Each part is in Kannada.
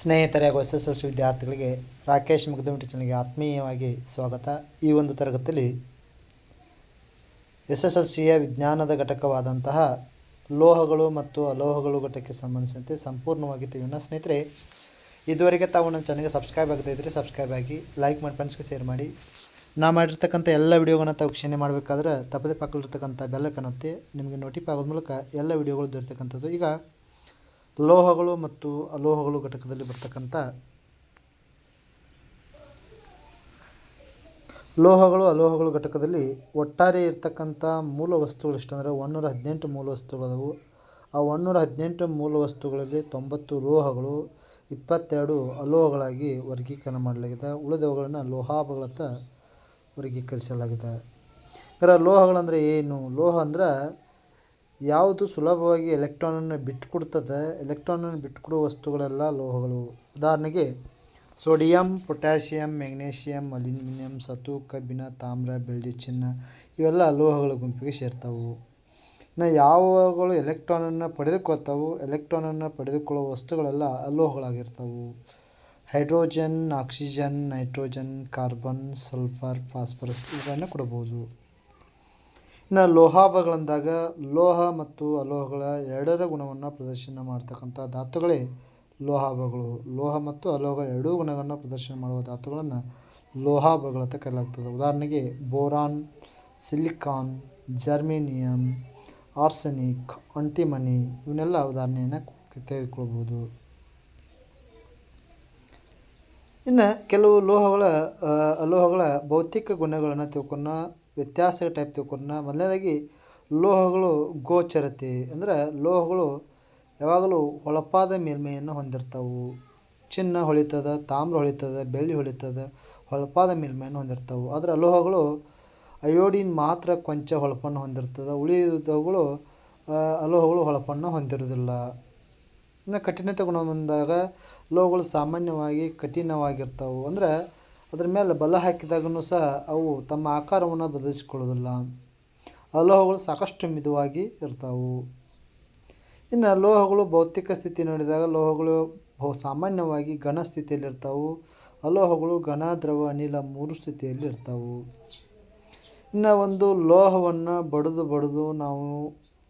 ಸ್ನೇಹಿತರೆ ಹಾಗೂ ಎಸ್ ಎಸ್ ಎಲ್ ಸಿ ವಿದ್ಯಾರ್ಥಿಗಳಿಗೆ ರಾಕೇಶ್ ಮುಗ್ದಮಿಟಿ ಚಾನಲ್ಗೆ ಆತ್ಮೀಯವಾಗಿ ಸ್ವಾಗತ. ಈ ಒಂದು ತರಗತಿಯಲ್ಲಿ ಎಸ್ ಎಸ್ ಎಲ್ ಸಿಯ ವಿಜ್ಞಾನದ ಘಟಕವಾದಂತಹ ಲೋಹಗಳು ಮತ್ತು ಅಲೋಹಗಳು ಘಟಕಕ್ಕೆ ಸಂಬಂಧಿಸಿದಂತೆ ಸಂಪೂರ್ಣವಾಗಿ ತಿಳಿಯೋಣ. ಸ್ನೇಹಿತರೆ, ಇದುವರೆಗೆ ತಾವು ನನ್ನ ಚಾನಲ್ಗೆ ಸಬ್ಸ್ಕ್ರೈಬ್ ಆಗದೇ ಇದ್ದರೆ ಸಬ್ಸ್ಕ್ರೈಬ್ ಆಗಿ, ಲೈಕ್ ಮಾಡಿ, ಫ್ರೆಂಡ್ಸ್ಗೆ ಶೇರ್ ಮಾಡಿ. ನಾ ಮಾಡಿರ್ತಕ್ಕಂಥ ಎಲ್ಲ ವಿಡಿಯೋಗಳನ್ನ ತಾವು ವೀಕ್ಷಣೆ ಮಾಡಬೇಕಾದ್ರೆ ತಪ್ಪದೆ ಪಕ್ಕದಲ್ಲಿರ್ತಕ್ಕಂಥ ಕಾಣುತ್ತೆ ನಿಮಗೆ ನೋಟಿಫೈ ಆಗೋದ ಮೂಲಕ ಎಲ್ಲ ವಿಡಿಯೋಗಳು ದೊರೆತಕ್ಕಂಥದ್ದು ಈಗ ಲೋಹಗಳು ಮತ್ತು ಅಲೋಹಗಳು ಘಟಕದಲ್ಲಿ ಬರ್ತಕ್ಕಂಥ ಲೋಹಗಳು, ಅಲೋಹಗಳು ಘಟಕದಲ್ಲಿ ಒಟ್ಟಾರೆ ಇರ್ತಕ್ಕಂಥ ಮೂಲ ವಸ್ತುಗಳು ಎಷ್ಟಂದರೆ ಒಂದೂರ ಹದಿನೆಂಟು ಮೂಲ ವಸ್ತುಗಳದವು. ಆ ಒಂದೂರ ಹದಿನೆಂಟು ಮೂಲ ವಸ್ತುಗಳಲ್ಲಿ ತೊಂಬತ್ತು ಲೋಹಗಳು, ಇಪ್ಪತ್ತೆರಡು ಅಲೋಹಗಳಾಗಿ ವರ್ಗೀಕರಣ ಮಾಡಲಾಗಿದೆ. ಉಳಿದವುಗಳನ್ನು ಲೋಹಾಭಗಳತ್ತ ವರ್ಗೀಕರಿಸಲಾಗಿದೆ. ಇದರ ಲೋಹಗಳಂದರೆ ಏನು? ಲೋಹ ಅಂದ್ರೆ ಯಾವುದು ಸುಲಭವಾಗಿ ಎಲೆಕ್ಟ್ರಾನನ್ನು ಬಿಟ್ಟುಕೊಡ್ತದೆ ಎಲೆಕ್ಟ್ರಾನನ್ನು ಬಿಟ್ಟುಕೊಡುವ ವಸ್ತುಗಳೆಲ್ಲ ಲೋಹಗಳು. ಉದಾಹರಣೆಗೆ, ಸೋಡಿಯಂ, ಪೊಟ್ಯಾಷಿಯಂ ಮೆಗ್ನೀಷಿಯಂ ಅಲ್ಯೂಮಿನಿಯಂ ಸತು ಕಬ್ಬಿಣ ತಾಮ್ರ, ಬೆಳ್ಳಿ ಚಿನ್ನ ಇವೆಲ್ಲ ಲೋಹಗಳ ಗುಂಪಿಗೆ ಸೇರ್ತಾವು. ಇನ್ನು ಯಾವಗಳು ಎಲೆಕ್ಟ್ರಾನನ್ನು ಪಡೆದುಕೊಳ್ತಾವು. ಎಲೆಕ್ಟ್ರಾನನ್ನು ಪಡೆದುಕೊಳ್ಳುವ ವಸ್ತುಗಳೆಲ್ಲ ಅಲೋಹಗಳಾಗಿರ್ತವೆ. Hydrogen, oxygen, nitrogen, carbon, sulphur, phosphorus ಇವುಗಳನ್ನು ಕೊಡಬಹುದು ಇನ್ನು ಲೋಹಾಭಗಳಂದಾಗ ಲೋಹ ಮತ್ತು ಅಲೋಹಗಳ ಎರಡರ ಗುಣವನ್ನು ಪ್ರದರ್ಶನ ಮಾಡ್ತಕ್ಕಂಥ ಧಾತುಗಳೇ ಲೋಹಾಭಗಳು ಲೋಹ ಮತ್ತು ಅಲೋಹ ಎರಡೂ ಗುಣಗಳನ್ನು ಪ್ರದರ್ಶನ ಮಾಡುವ ಧಾತುಗಳನ್ನು ಅಂತ ಕರೆಯಲಾಗ್ತದೆ. ಉದಾಹರಣೆಗೆ boron, silicon, germanium, arsenic, antimony ಇವನ್ನೆಲ್ಲ ಉದಾಹರಣೆಯನ್ನು ತೆಗೆದುಕೊಳ್ಬೋದು ಇನ್ನು ಕೆಲವು ಲೋಹಗಳ ಅಲೋಹಗಳ ಭೌತಿಕ ಗುಣಗಳನ್ನು ತಿಳ್ಕೊಣ ವ್ಯತ್ಯಾಸ ಟೈಪ್ ತಿಳ್ಕೊಂಡ್ನ. ಮೊದಲನೇದಾಗಿ ಲೋಹಗಳು ಗೋಚರತೆ. ಅಂದರೆ ಲೋಹಗಳು ಯಾವಾಗಲೂ ಹೊಳಪಾದ ಮೇಲ್ಮೈಯನ್ನು ಹೊಂದಿರ್ತವೆ. ಚಿನ್ನ ಹೊಳಿತದ, ತಾಮ್ರ ಹೊಳಿತದ, ಬೆಳ್ಳಿ ಹೊಳಿತದ, ಹೊಳಪಾದ ಮೇಲ್ಮೈಯನ್ನು ಹೊಂದಿರ್ತವೆ. ಆದರೆ ಅಲೋಹಗಳು ಅಯೋಡಿನ್ ಮಾತ್ರ ಕೊಂಚ ಹೊಳಪನ್ನು ಹೊಂದಿರ್ತದೆ. ಉಳಿದವುಗಳು ಲೋಹಗಳು ಹೊಳಪನ್ನು ಹೊಂದಿರುವುದಿಲ್ಲ ಇನ್ನು ಕಠಿಣತೆ ಗುಣ ಬಂದಾಗ ಲೋಹಗಳು ಸಾಮಾನ್ಯವಾಗಿ ಕಠಿಣವಾಗಿರ್ತವೆ. ಅಂದರೆ ಅದ್ರ ಮೇಲೆ ಬಲ ಹಾಕಿದಾಗೂ ಸಹ ಅವು ತಮ್ಮ ಆಕಾರವನ್ನು ಬದಲಿಸಿಕೊಳ್ಳೋದಿಲ್ಲ. ಅಲೋಹಗಳು ಸಾಕಷ್ಟು ಮಿದುವಾಗಿ ಇರ್ತಾವೆ. ಇನ್ನು ಲೋಹಗಳು ಭೌತಿಕ ಸ್ಥಿತಿ ನೋಡಿದಾಗ ಲೋಹಗಳು ಬಹು ಸಾಮಾನ್ಯವಾಗಿ ಘನ ಸ್ಥಿತಿಯಲ್ಲಿರ್ತಾವೆ ಅಲೋಹಗಳು ಘನ, ದ್ರವ, ಅನಿಲ ಮೂರು ಸ್ಥಿತಿಯಲ್ಲಿ ಇರ್ತಾವೆ. ಇನ್ನು ಒಂದು ಲೋಹವನ್ನು ಬಡಿದು ಬಡಿದು ನಾವು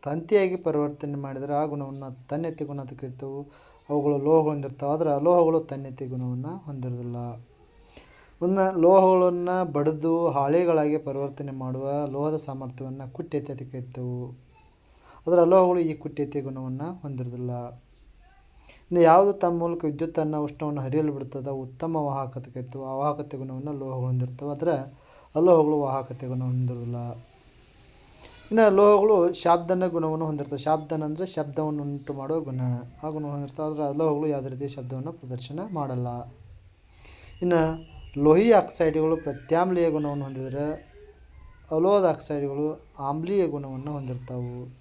ತಂತಿಯಾಗಿ ಪರಿವರ್ತನೆ ಮಾಡಿದರೆ ಆ ಗುಣವನ್ನು ತನ್ಯತೆ ಗುಣ ಅಂತ ಕರಿತೇವೆ ಅವುಗಳು ಲೋಹಗಳು ಹೊಂದಿರ್ತಾವೆ ಆದರೆ ಅಲೋಹಗಳು ತನ್ಯತೆ ಗುಣವನ್ನು ಹೊಂದಿರೋದಿಲ್ಲ ಇನ್ನು ಲೋಹಗಳನ್ನು ಬಡಿದು ಹಾಳೆಗಳಾಗಿ ಪರಿವರ್ತನೆ ಮಾಡುವ ಲೋಹದ ಸಾಮರ್ಥ್ಯವನ್ನು ಕುಟ್ಯತೆ ಅದರ ಅಲೋಹಗಳು ಈ ಕುಟ್ಯತೆ ಗುಣವನ್ನು ಹೊಂದಿರುವುದಿಲ್ಲ. ಇನ್ನು ಯಾವುದು ತಮ್ಮ ಮೂಲಕ ವಿದ್ಯುತ್ತನ್ನು ಉಷ್ಣವನ್ನು ಹರಿಯಲು ಬಿಡ್ತದೆ ಉತ್ತಮ ವಾಹಕತೆ ಕರಿತೇವೆ. ಆ ವಾಹಕತೆ ಗುಣವನ್ನು ಲೋಹಗಳು ಹೊಂದಿರ್ತವೆ ಆದರೆ ಅಲೋಹಗಳು ವಾಹಕತೆ ಗುಣ ಹೊಂದಿರೋದಿಲ್ಲ ಇನ್ನು ಲೋಹಗಳು ಶಾಬ್ದನ ಗುಣವನ್ನು ಹೊಂದಿರ್ತವೆ ಶಾಬ್ದನ ಅಂದರೆ ಶಬ್ದವನ್ನು ಉಂಟು ಮಾಡುವ ಗುಣ. ಆ ಗುಣ ಹೊಂದಿರ್ತವೆ ಆದರೆ ಅಲೋಹಗಳು ಯಾವುದೇ ರೀತಿಯ ಶಬ್ದವನ್ನು ಪ್ರದರ್ಶನ ಮಾಡಲ್ಲ. ಇನ್ನು ಲೋಹಿ ಆಕ್ಸೈಡ್ಗಳು ಪ್ರತ್ಯಾಮ್ಲೀಯ ಗುಣವನ್ನು ಹೊಂದಿದರೆ ಅಲೋಹದ ಆಕ್ಸೈಡ್ಗಳು ಆಮ್ಲೀಯ ಗುಣವನ್ನು ಹೊಂದಿರ್ತಾವೆ.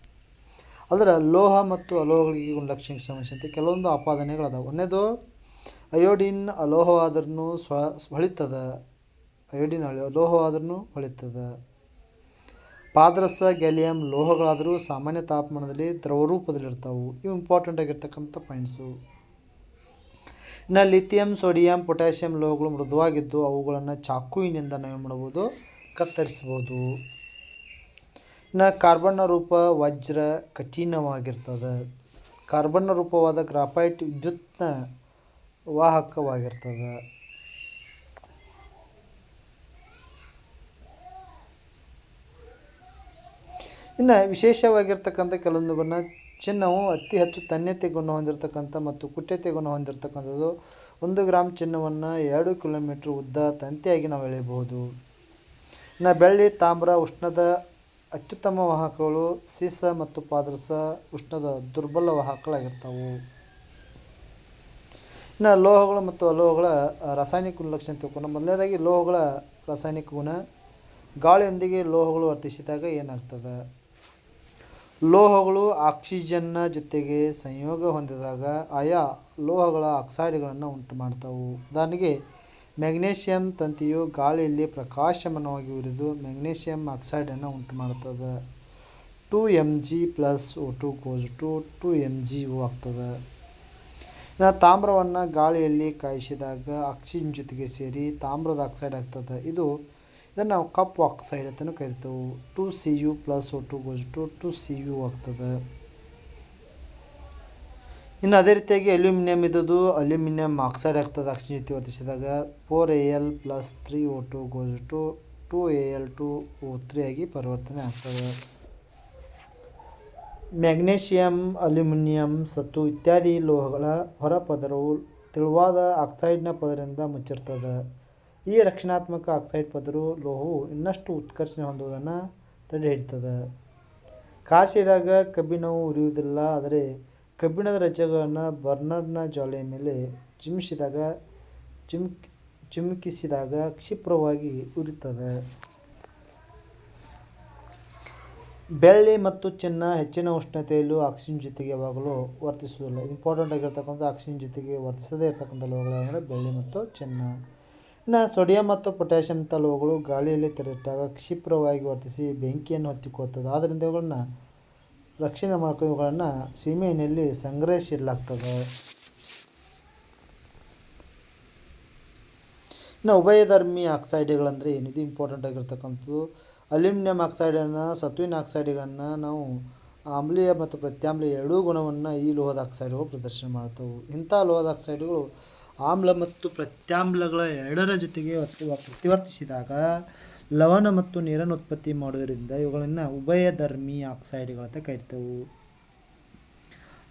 ಅದರ ಲೋಹ ಮತ್ತು ಅಲೋಹಗಳಿಗೆ ಗುಣಲಕ್ಷಣಕ್ಕೆ ಸಂಬಂಧಿಸಿದಂತೆ ಕೆಲವೊಂದು ಆಪಾದನೆಗಳದಾವೆ. ಒಂದೇದು ಅಯೋಡಿನ್ ಅಲೋಹವಾದ್ರೂ ಸ್ವ ಹೊಳಿತದ ಅಯೋಡಿನ್ ಅಲೋಹವಾದ್ರೂ ಲೋಹವಾದ್ರೂ ಹೊಳಿತದ ಪಾದರಸ, ಗ್ಯಾಲಿಯಂ ಲೋಹಗಳಾದರೂ ಸಾಮಾನ್ಯ ತಾಪಮಾನದಲ್ಲಿ ದ್ರವರೂಪದಲ್ಲಿರ್ತಾವೆ. ಇವು ಇಂಪಾರ್ಟೆಂಟ್ ಆಗಿರ್ತಕ್ಕಂಥ ಪಾಯಿಂಟ್ಸು ಇನ್ನು ಲಿಥಿಯಂ, ಸೋಡಿಯಂ, ಪೊಟ್ಯಾಷಿಯಂ ಲೋಹಗಳು ಮೃದುವಾಗಿದ್ದು ಅವುಗಳನ್ನು ಚಾಕುವಿನಿಂದ ನಾವೇನು ಮಾಡ್ಬೋದು ಕತ್ತರಿಸ್ಬೋದು ಇನ್ನು ಕಾರ್ಬನ್ನ ರೂಪ ವಜ್ರ ಕಠಿಣವಾಗಿರ್ತದೆ. ಕಾರ್ಬನ್ನ ರೂಪವಾದ ಗ್ರಾಫೈಟ್ ವಿದ್ಯುತ್ನ ವಾಹಕವಾಗಿರ್ತದೆ. ಇನ್ನು ವಿಶೇಷವಾಗಿರ್ತಕ್ಕಂಥ ಕೆಲವೊಂದು ಚಿನ್ನವು ಅತಿ ಹೆಚ್ಚು ತನ್ಯತೆ ಗುಣ ಹೊಂದಿರತಕ್ಕಂಥ ಮತ್ತು ಕುಟ್ಯತೆ ಗುಣ ಹೊಂದಿರತಕ್ಕಂಥದ್ದು ಒಂದು ಗ್ರಾಮ್ ಚಿನ್ನವನ್ನು ಎರಡು ಕಿಲೋಮೀಟ್ರ್ ಉದ್ದ ತಂತಿಯಾಗಿ ನಾವು ಎಳೆಯಬಹುದು. ಇನ್ನು ಬೆಳ್ಳಿ, ತಾಮ್ರ, ಉಷ್ಣದ ಅತ್ಯುತ್ತಮ ವಾಹಕಗಳು ಸೀಸ ಮತ್ತು ಪಾದರಸ, ಉಷ್ಣದ ದುರ್ಬಲ ವಾಹಕಗಳಾಗಿರ್ತವೆ. ಇನ್ನು ಲೋಹಗಳು ಮತ್ತು ಅಲೋಹಗಳ ರಾಸಾಯನಿಕ ಗುಣಲಕ್ಷಣ ತಿಳ್ಕೊಂಡು ಮೊದಲನೇದಾಗಿ ಲೋಹಗಳ ರಾಸಾಯನಿಕ ಗುಣ ಗಾಳಿಯೊಂದಿಗೆ ಲೋಹಗಳು ವರ್ತಿಸಿದಾಗ ಏನಾಗ್ತದೆ? ಲೋಹಗಳು ಆಕ್ಸಿಜನ್ನ ಜೊತೆಗೆ ಸಂಯೋಗ ಹೊಂದಿದಾಗ ಆಯಾ ಲೋಹಗಳ ಆಕ್ಸೈಡ್ಗಳನ್ನು ಉಂಟು ಮಾಡ್ತಾವು ಉದಾಹರಣೆಗೆ, ಮೆಗ್ನೀಷಿಯಂ ತಂತಿಯು ಗಾಳಿಯಲ್ಲಿ ಪ್ರಕಾಶಮಾನವಾಗಿ ಉರಿದು ಮೆಗ್ನೀಷಿಯಂ ಆಕ್ಸೈಡನ್ನು ಉಂಟು ಮಾಡ್ತದೆ two M G plus O two goes to two M G O ಆಗ್ತದೆ. ಇನ್ನು ತಾಮ್ರವನ್ನು ಗಾಳಿಯಲ್ಲಿ ಕಾಯಿಸಿದಾಗ ಆಕ್ಸಿಜನ್ ಜೊತೆಗೆ ಸೇರಿ ತಾಮ್ರದ ಆಕ್ಸೈಡ್ ಆಗ್ತದೆ. ಇದು ಇದನ್ನು ನಾವು ಕಪ್ ಆಕ್ಸೈಡ್ ಅಂತಲೂ ಕರಿತೇವೆ. Two C U plus O two goes to two C U ಆಗ್ತದೆ. ಇನ್ನು ಅದೇ ರೀತಿಯಾಗಿ ಅಲ್ಯೂಮಿನಿಯಂ ಇದ್ದದ್ದು ಅಲ್ಯೂಮಿನಿಯಂ ಆಕ್ಸೈಡ್ ಆಗ್ತದೆ ಆಕ್ಸಿಜನ್ ಜೊತೆ ವರ್ತಿಸಿದಾಗ four A L plus three O two goes to two A L two O three ಆಗಿ ಪರಿವರ್ತನೆ ಆಗ್ತದೆ. ಮ್ಯಾಗ್ನೇಷಿಯಂ ಅಲ್ಯೂಮಿನಿಯಂ ಸತ್ತು ಇತ್ಯಾದಿ ಲೋಹಗಳ ಹೊರಪದರವು ತೆಳುವಾದ ಆಕ್ಸೈಡ್ನ ಪದರಿಂದ ಮುಚ್ಚಿರ್ತದೆ. ಈ ರಕ್ಷಣಾತ್ಮಕ ಆಕ್ಸೈಡ್ ಪದರು ಲೋಹವು ಇನ್ನಷ್ಟು ಉತ್ಕರ್ಷಣೆ ಹೊಂದುವುದನ್ನು ತಡೆಹಿಡಿತದೆ. ಕಾಸಿದಾಗ ಕಬ್ಬಿಣವು ಉರಿಯುವುದಿಲ್ಲ, ಆದರೆ ಕಬ್ಬಿಣದ ರಜೆಗಳನ್ನು ಬರ್ನರ್ನ ಜ್ವಾಲೆಯ ಮೇಲೆ ಚಿಮ್ಮಿಸಿದಾಗ, ಚಿಮ್ ಚಿಮುಕಿಸಿದಾಗ ಕ್ಷಿಪ್ರವಾಗಿ ಉರಿತದೆ. ಬೆಳ್ಳಿ ಮತ್ತು ಚಿನ್ನ ಹೆಚ್ಚಿನ ಉಷ್ಣತೆಯಲ್ಲೂ ಆಕ್ಸಿಜನ್ ಜೊತೆಗೆ ಯಾವಾಗಲೂ ವರ್ತಿಸುವುದಿಲ್ಲ. ಇಂಪಾರ್ಟೆಂಟ್ ಆಗಿರ್ತಕ್ಕಂಥ ಆಕ್ಸಿಜನ್ ಜೊತೆಗೆ ವರ್ತಿಸದೇ ಇರತಕ್ಕಂಥ ಲೋಹಗಳು ಅಂದರೆ ಬೆಳ್ಳಿ ಮತ್ತು ಚಿನ್ನ. ಇನ್ನು ಸೋಡಿಯಂ ಮತ್ತು ಪೊಟ್ಯಾಷಿಯಂ ಲೋಹಗಳು ಗಾಳಿಯಲ್ಲಿ ತೆರೆಯಿಟ್ಟಾಗ ಕ್ಷಿಪ್ರವಾಗಿ ವರ್ತಿಸಿ ಬೆಂಕಿಯನ್ನು ಹೊತ್ತಿಕೊಳ್ಳುತ್ತದೆ. ಆದ್ದರಿಂದ ಇವುಗಳನ್ನ ರಕ್ಷಣೆ ಮಾಡ್ಕೊ, ಇವುಗಳನ್ನು ಸೀಮೆಯಲ್ಲಿ ಸಂಗ್ರಹಿಸಿಡಲಾಗ್ತದೆ. ಇನ್ನು ಉಭಯಧರ್ಮಿ ಆಕ್ಸೈಡ್ಗಳಂದರೆ ಏನಿದು? ಇಂಪಾರ್ಟೆಂಟ್ ಆಗಿರ್ತಕ್ಕಂಥದ್ದು ಅಲ್ಯೂಮಿನಿಯಂ ಆಕ್ಸೈಡನ್ನು, ಸತ್ವಿನ ಆಕ್ಸೈಡ್ಗಳನ್ನು ನಾವು ಆಮ್ಲೀಯ ಮತ್ತು ಪ್ರತ್ಯಾಮ್ಲೀಯ ಎರಡೂ ಗುಣವನ್ನು ಈ ಲೋಹದ ಆಕ್ಸೈಡ್ಗಳು ಪ್ರದರ್ಶನ ಮಾಡ್ತವೆ. ಇಂಥ ಲೋಹದ ಆಕ್ಸೈಡ್ಗಳು ಆಮ್ಲ ಮತ್ತು ಪ್ರತ್ಯಾಮ್ಲಗಳ ಎರಡರ ಜೊತೆಗೆ ವರ್ತಿ- ಪ್ರತಿವರ್ತಿಸಿದಾಗ ಲವಣ ಮತ್ತು ನೀರನ್ನು ಉತ್ಪತ್ತಿ ಮಾಡೋದರಿಂದ ಇವುಗಳನ್ನು ಉಭಯಧರ್ಮಿ ಆಕ್ಸೈಡ್ಗಳಂತ ಕರಿತೇವೆ.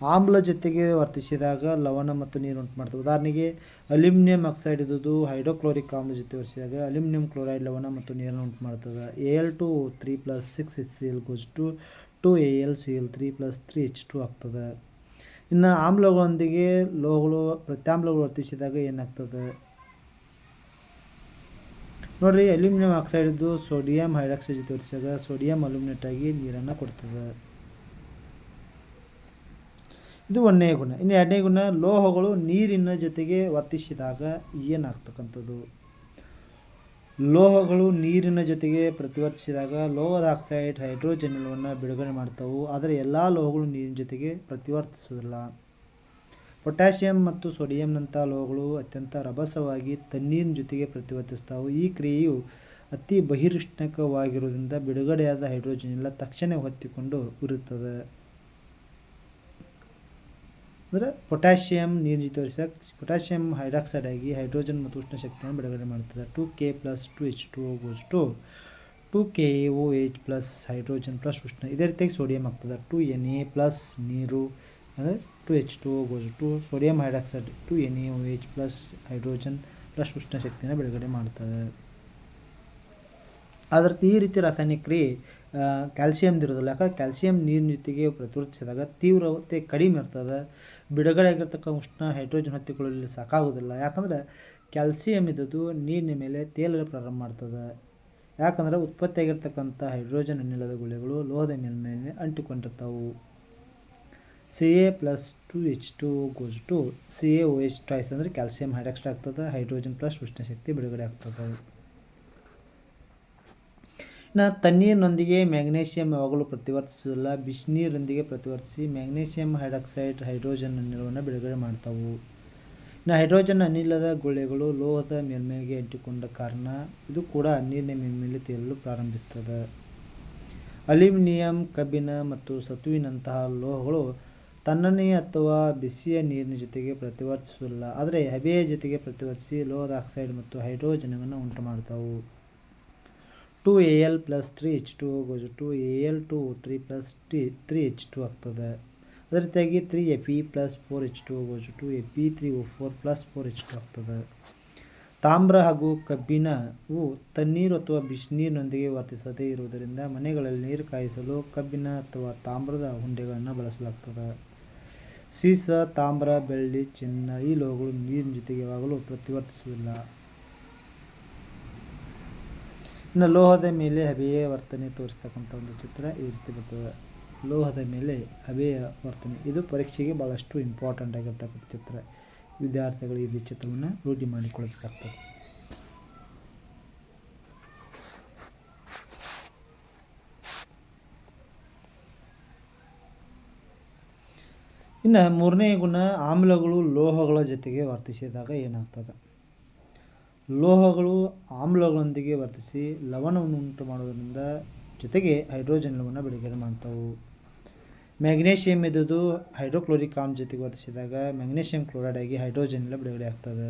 ಆಮ್ಲ ಜೊತೆಗೆ ವರ್ತಿಸಿದಾಗ ಲವಣ ಮತ್ತು ನೀರು ಉಂಟು ಮಾಡ್ತವೆ. ಉದಾಹರಣೆಗೆ, ಅಲ್ಯೂಮಿನಿಯಂ ಆಕ್ಸೈಡ್ ಇದ್ದುದು ಹೈಡ್ರೋಕ್ಲೋರಿಕ್ ಆಮ್ಲ ಜೊತೆ ವರ್ತಿಸಿದಾಗ ಅಲ್ಯೂಮಿನಿಯಂ ಕ್ಲೋರೈಡ್ ಲವಣ ಮತ್ತು ನೀರನ್ನು ಉಂಟು ಮಾಡ್ತದೆ. A L two three plus six H C L goes to two A L C L three plus three H two ಆಗ್ತದೆ. ಇನ್ನು ಆಮ್ಲಗಳೊಂದಿಗೆ ಲೋಹಗಳು ಪ್ರತ್ಯಾಮ್ಲಗಳು ವರ್ತಿಸಿದಾಗ ಏನಾಗ್ತದೆ? ನೋಡ್ರಿ, ಅಲ್ಯೂಮಿನಿಯಂ ಆಕ್ಸೈಡ್ ಇದ್ದು ಸೋಡಿಯಂ ಹೈಡ್ರಾಕ್ಸೈಡ್ ಜೊತೆ ವರ್ತಿಸಿದಾಗ ಸೋಡಿಯಂ ಅಲ್ಯೂಮಿನೇಟ್ ಆಗಿ ನೀರನ್ನು ಕೊಡ್ತದೆ. ಇದು ಒಂದನೇ ಗುಣ. ಇನ್ನು ಎರಡನೇ ಗುಣ, ಲೋಹಗಳು ನೀರಿನ ಜೊತೆಗೆ ವರ್ತಿಸಿದಾಗ ಏನಾಗ್ತಕ್ಕಂಥದ್ದು? ಲೋಹಗಳು ನೀರಿನ ಜೊತೆಗೆ ಪ್ರತಿವರ್ತಿಸಿದಾಗ ಲೋಹದ ಆಕ್ಸೈಡ್ ಹೈಡ್ರೋಜನ್ಗಳನ್ನು ಬಿಡುಗಡೆ ಮಾಡ್ತಾವು. ಆದರೆ ಎಲ್ಲ ಲೋಹಗಳು ನೀರಿನ ಜೊತೆಗೆ ಪ್ರತಿವರ್ತಿಸುವುದಿಲ್ಲ. ಪೊಟ್ಯಾಸಿಯಂ ಮತ್ತು ಸೋಡಿಯಂನಂಥ ಲೋಹಗಳು ಅತ್ಯಂತ ರಭಸವಾಗಿ ತಣ್ಣೀರಿನ ಜೊತೆಗೆ ಪ್ರತಿವರ್ತಿಸ್ತಾವೆ. ಈ ಕ್ರಿಯೆಯು ಅತಿ ಬಹಿರುಷ್ಣಕವಾಗಿರುವುದರಿಂದ ಬಿಡುಗಡೆಯಾದ ಹೈಡ್ರೋಜನ್ ಎಲ್ಲ ತಕ್ಷಣ ಹೊತ್ತಿಕೊಂಡು ಇರುತ್ತದೆ ಅಂದರೆ ಪೊಟ್ಯಾಷಿಯಂ ನೀರು ಜೊತೆ ಪೊಟ್ಯಾಷಿಯಮ್ ಪೊಟ್ಯಾಷಿಯಂ ಹೈಡ್ರಾಕ್ಸೈಡ್ ಆಗಿ ಹೈಡ್ರೋಜನ್ ಮತ್ತು ಉಷ್ಣ ಶಕ್ತಿಯನ್ನು ಬಿಡುಗಡೆ ಮಾಡ್ತದೆ two K plus two H two O's to two K O H plus hydrogen plus ಉಷ್ಣ. ಇದೇ ರೀತಿಯಾಗಿ ಸೋಡಿಯಂ ಆಗ್ತದೆ. ಟು ಎನ್ ಎ ಪ್ಲಸ್ ನೀರು, ಅಂದರೆ two H two O's to sodium hydroxide, two N A O H plus hydrogen plus ಉಷ್ಣ ಶಕ್ತಿಯನ್ನು ಬಿಡುಗಡೆ ಮಾಡ್ತದೆ ಅದರ ಈ ರೀತಿ ರಾಸಾಯನಿಕ ಕ್ರಿಯೆ ಕ್ಯಾಲ್ಸಿಯಂದಿರೋದಿಲ್ಲ ಯಾಕಂದ್ರೆ ಕ್ಯಾಲ್ಸಿಯಂ ನೀರಿನ ಜೊತೆಗೆ ಪ್ರತಿವರ್ತಿಸಿದಾಗ ತೀವ್ರತೆ ಕಡಿಮೆ ಇರ್ತದೆ. ಬಿಡುಗಡೆ ಆಗಿರ್ತಕ್ಕ ಉಷ್ಣ ಹೈಡ್ರೋಜನ್ ಹೊತ್ತಿಕೊಳ್ಳಲು ಸಾಕಾಗೋದಿಲ್ಲ ಯಾಕಂದ್ರೆ ಕ್ಯಾಲ್ಸಿಯಂ ಇದ್ದದ್ದು ನೀರಿನ ಮೇಲೆ ತೇಲಲು ಪ್ರಾರಂಭ ಮಾಡ್ತದೆ. ಯಾಕಂದ್ರೆ ಉತ್ಪತ್ತಿಯಾಗಿರ್ತಕ್ಕಂಥ ಹೈಡ್ರೋಜನ್ ಅನಿಲದ ಗುಳಿಗಳು ಲೋಹದ ಮೇಲ್ಮೇಲೆ ಅಂಟಿಕೊಂಡಿರ್ತಾವು. C A plus two H two goes to C A O H twice ಅಂದರೆ ಕ್ಯಾಲ್ಸಿಯಂ ಹೈಡ್ರಾಕ್ಸೈಡ್ ಆಗ್ತದೆ, ಹೈಡ್ರೋಜನ್ ಪ್ಲಸ್ ಉಷ್ಣ ಶಕ್ತಿ ಬಿಡುಗಡೆ ಆಗ್ತದೆ. ಇನ್ನು ತಣ್ಣೀರಿನೊಂದಿಗೆ ಮ್ಯಾಗ್ನೇಷಿಯಂ ಯಾವಾಗಲೂ ಪ್ರತಿವರ್ತಿಸುವುದಿಲ್ಲ. ಬಿಸಿನೀರೊಂದಿಗೆ ಪ್ರತಿವರ್ತಿಸಿ ಮ್ಯಾಗ್ನೇಷಿಯಂ ಹೈಡ್ರಾಕ್ಸೈಡ್ ಹೈಡ್ರೋಜನ್ ಅನಿಲವನ್ನು ಬಿಡುಗಡೆ ಮಾಡ್ತಾವು. ಇನ್ನು ಹೈಡ್ರೋಜನ್ ಅನಿಲದ ಗುಳ್ಳೆಗಳು ಲೋಹದ ಮೇಲ್ಮೈಗೆ ಅಂಟಿಕೊಂಡ ಕಾರಣ ಇದು ಕೂಡ ನೀರಿನ ಮೇಲ್ಮೇಲೆ ತೇಲಲು ಪ್ರಾರಂಭಿಸ್ತದೆ. ಅಲ್ಯೂಮಿನಿಯಂ, ಕಬ್ಬಿಣ ಮತ್ತು ಸತುವಿನಂತಹ ಲೋಹಗಳು ತಣ್ಣನೆಯ ಅಥವಾ ಬಿಸಿಯ ನೀರಿನ ಜೊತೆಗೆ ಪ್ರತಿವರ್ತಿಸುವುದಿಲ್ಲ. ಆದರೆ ಹಬೆಯ ಜೊತೆಗೆ ಪ್ರತಿವರ್ತಿಸಿ ಲೋಹದ ಆಕ್ಸೈಡ್ ಮತ್ತು ಹೈಡ್ರೋಜನವನ್ನು ಉಂಟು ಮಾಡ್ತಾವು two A L plus three H two ಹೋಗೋದು two A L two three plus T three H two ಆಗ್ತದೆ. ಅದೇ ರೀತಿಯಾಗಿ three A P plus four H two ಹೋಗೋದು two A P three O four plus four H two ಆಗ್ತದೆ. ತಾಮ್ರ ಹಾಗೂ ಕಬ್ಬಿಣವು ತಣ್ಣೀರು ಅಥವಾ ಬಿಸಿನೀರಿನೊಂದಿಗೆ ವರ್ತಿಸದೇ ಇರುವುದರಿಂದ ಮನೆಗಳಲ್ಲಿ ನೀರು ಕಾಯಿಸಲು ಕಬ್ಬಿಣ ಅಥವಾ ತಾಮ್ರದ ಹುಂಡೆಗಳನ್ನು ಬಳಸಲಾಗ್ತದೆ. ಸೀಸ, ತಾಮ್ರ, ಬೆಳ್ಳಿ, ಚಿನ್ನ ಈ ಲೋಹಗಳು ನೀರಿನ ಜೊತೆಗೆ ಯಾವಾಗಲೂ ಪ್ರತಿವರ್ತಿಸುವುದಿಲ್ಲ. ಇನ್ನು ಲೋಹದ ಮೇಲೆ ಹಬೆಯ ವರ್ತನೆ ತೋರಿಸ್ತಕ್ಕಂಥ ಒಂದು ಚಿತ್ರ ಈ ರೀತಿ ಬರ್ತದೆ. ಲೋಹದ ಮೇಲೆ ಹಬೆಯ ವರ್ತನೆ. ಇದು ಪರೀಕ್ಷೆಗೆ ಭಾಳಷ್ಟು ಇಂಪಾರ್ಟೆಂಟ್ ಆಗಿರ್ತಕ್ಕಂಥ ಚಿತ್ರ. ವಿದ್ಯಾರ್ಥಿಗಳು ಈ ಚಿತ್ರವನ್ನು ರೂಢಿ ಮಾಡಿಕೊಳ್ಳಬೇಕಾಗ್ತದೆ. ಇನ್ನು ಮೂರನೇ ಗುಣ ಆಮ್ಲಗಳು ಲೋಹಗಳ ಜೊತೆಗೆ ವರ್ತಿಸಿದಾಗ ಏನಾಗ್ತದೆ? ಲೋಹಗಳು ಆಮ್ಲಗಳೊಂದಿಗೆ ವರ್ತಿಸಿ ಲವಣವನ್ನು ಉಂಟು ಮಾಡೋದ್ರಿಂದ ಜೊತೆಗೆ ಹೈಡ್ರೋಜನ್ ಲವಣ ಬಿಡುಗಡೆ ಮಾಡ್ತಾವೆ. ಮ್ಯಾಗ್ನೇಷಿಯಂ ಇದ್ದುದು ಹೈಡ್ರೋಕ್ಲೋರಿಕ್ ಆಮ್ ಜೊತೆಗೆ ವರ್ತಿಸಿದಾಗ ಮ್ಯಾಗ್ನೇಷಿಯಂ ಕ್ಲೋರೈಡ್ ಆಗಿ ಹೈಡ್ರೋಜನ್ ಎಲ್ಲ ಬಿಡುಗಡೆ ಆಗ್ತದೆ.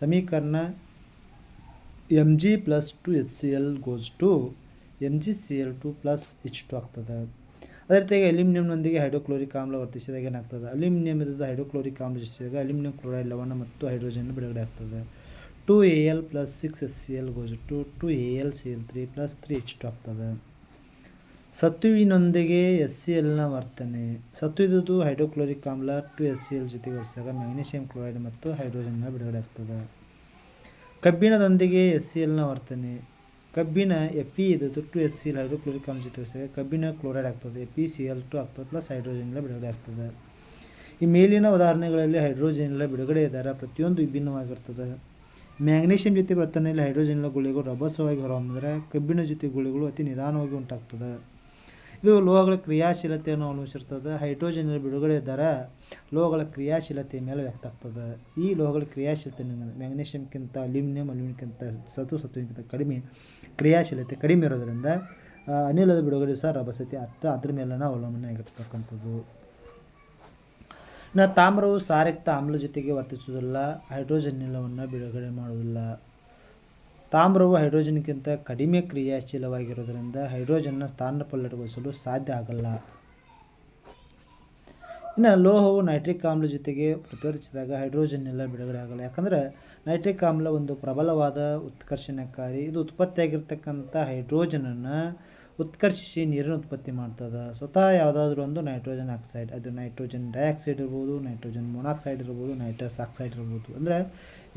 ಸಮೀಕರಣ M G plus two H C L goes to M G C L two plus H two ಆಗ್ತದೆ. ಅದೇ ರೀತಿಯಾಗಿ ಅಲ್ಯೂಮಿನಿಯಂನೊಂದಿಗೆ ಹೈಡ್ರೋಕ್ಲೋರಿಕ್ ಆಮ್ಲ ವರ್ತಿಸಿದಾಗ ಏನಾಗ್ತದೆ? ಅಲ್ಯೂಮಿನಿಯಂ ಇದ್ದು ಹೈಡ್ರೋಕ್ಲೋರಿಕ್ ಆಮ್ಲ ಜೊತೆಗೆ ಅಲ್ಯೂಮಿನಿಯಂ ಕ್ಲೋರೈಡ್ ಲವಣ ಮತ್ತು ಹೈಡ್ರೋಜನ್ ಬಿಡುಗಡೆ ಆಗ್ತದೆ. Two A L plus six S C L goes to two A L C L three plus three H two ಆಗ್ತದೆ ಸತ್ತುವಿನೊಂದಿಗೆ ಎಸ್ ಸಿ ಎಲ್ನ ವರ್ತನೆ. ಸತ್ತು ಇದ್ದುದು ಹೈಡ್ರೋಕ್ಲೋರಿಕ್ ಆಮ್ಲ ಟು ಎಸ್ ಸಿ ಎಲ್ ಜೊತೆಗೆ ವರ್ತಿಸಿದಾಗ ಮ್ಯಾಗ್ನೀಷಿಯಂ ಕ್ಲೋರೈಡ್ ಮತ್ತು ಹೈಡ್ರೋಜನ್ನ ಬಿಡುಗಡೆ ಆಗ್ತದೆ. ಕಬ್ಬಿಣದೊಂದಿಗೆ ಎಸ್ ಸಿ ಎಲ್ನ ವರ್ತನೆ. ಕಬ್ಬಿಣ ಎಫ್ ಇ ಇದ್ದು two S C L hydrochloric ಆಮ್ಲ ಜೊತೆ ವರ್ತಿಸಿದಾಗ ಕಬ್ಬಿಣ ಕ್ಲೋರೈಡ್ ಆಗ್ತದೆ. ಇ ಸಿ ಎಲ್ ಟು ಆಗ್ತದೆ ಪ್ಲಸ್ ಹೈಡ್ರೋಜನ್ ಎಲ್ಲ ಬಿಡುಗಡೆ ಆಗ್ತದೆ. ಈ ಮೇಲಿನ ಉದಾಹರಣೆಗಳಲ್ಲಿ ಹೈಡ್ರೋಜನ್ ಎಲ್ಲ ಬಿಡುಗಡೆ ದರ ಪ್ರತಿಯೊಂದು ವಿಭಿನ್ನವಾಗಿರ್ತದೆ. ಮ್ಯಾಗ್ನೀಷಿಯಂ ಜೊತೆ ವರ್ತನೆಯಲ್ಲಿ ಹೈಡ್ರೋಜನ್ ಗುಳಿಗಳು ರಭಸವಾಗಿ ಹೊರಹೊಮ್ಮಿದರೆ ಕಬ್ಬಿಣ ಜೊತೆ ಗುಳಿಗಳು ಅತಿ ನಿಧಾನವಾಗಿ ಉಂಟಾಗ್ತದೆ. ಇದು ಲೋಹಗಳ ಕ್ರಿಯಾಶೀಲತೆಯನ್ನು ಅವಲಂಬಿಸಿರ್ತದೆ ಹೈಡ್ರೋಜನ್ ಬಿಡುಗಡೆ ದರ ಲೋಹಗಳ ಕ್ರಿಯಾಶೀಲತೆಯ ಮೇಲೆ ವ್ಯಕ್ತ ಆಗ್ತದೆ. ಈ ಲೋಹಗಳ ಕ್ರಿಯಾಶೀಲತೆ ಮ್ಯಾಗ್ನೀಷಿಯಂಕ್ಕಿಂತ ಅಲ್ಯೂಮಿನಿಯಂ ಅಲ್ಯೂಮಿನಿಯಂಕ್ಕಿಂತ ಸತು ಸತುವಿಗಿಂತ ಕಡಿಮೆ ಕ್ರಿಯಾಶೀಲತೆ ಕಡಿಮೆ ಇರೋದರಿಂದ ಅನಿಲದ ಬಿಡುಗಡೆ ಸಹ ರಭಸತಿ ಅತ್ತ ಅದ್ರ ಮೇಲನ ಅವಲಂಬನೆ ಆಗಿರ್ತಕ್ಕಂಥದ್ದು ಇನ್ನು ತಾಮ್ರವು ಸಾರಕ್ತ ಆಮ್ಲ ಜೊತೆಗೆ ವರ್ತಿಸುವುದಿಲ್ಲ. ಹೈಡ್ರೋಜನ್ ನಿಲವನ್ನು ಬಿಡುಗಡೆ ಮಾಡುವುದಿಲ್ಲ. ತಾಮ್ರವು ಹೈಡ್ರೋಜನ್ಗಿಂತ ಕಡಿಮೆ ಕ್ರಿಯಾಶೀಲವಾಗಿರೋದರಿಂದ ಹೈಡ್ರೋಜನ್ನ ಸ್ಥಾನ ಪಲ್ಲಟಗೊಳಿಸಲು ಸಾಧ್ಯ ಆಗಲ್ಲ. ಇನ್ನು ಲೋಹವು ನೈಟ್ರಿಕ್ ಆಮ್ಲ ಜೊತೆಗೆ ಪ್ರತಿವರ್ತಿಸಿದಾಗ ಹೈಡ್ರೋಜನ್ ಎಲ್ಲ ಬಿಡುಗಡೆ ಆಗಲ್ಲ. ಯಾಕಂದರೆ ನೈಟ್ರಿಕ್ ಆಮ್ಲ ಒಂದು ಪ್ರಬಲವಾದ ಉತ್ಕರ್ಷಣಕಾರಿ, ಇದು ಉತ್ಪತ್ತಿಯಾಗಿರ್ತಕ್ಕಂಥ ಹೈಡ್ರೋಜನನ್ನು ಉತ್ಕರ್ಷಿಸಿ ನೀರನ್ನು ಉತ್ಪತ್ತಿ ಮಾಡ್ತದೆ. ಸ್ವತಃ ಯಾವುದಾದ್ರೂ ಒಂದು ನೈಟ್ರೋಜನ್ ಆಕ್ಸೈಡ್ ಅದು ನೈಟ್ರೋಜನ್ ಡೈಆಕ್ಸೈಡ್ ಇರ್ಬೋದು ನೈಟ್ರೋಜನ್ ಮೊನಾಕ್ಸೈಡ್ ಇರ್ಬೋದು ನೈಟ್ರಸ್ ಆಕ್ಸೈಡ್ ಇರ್ಬೋದು. ಅಂದರೆ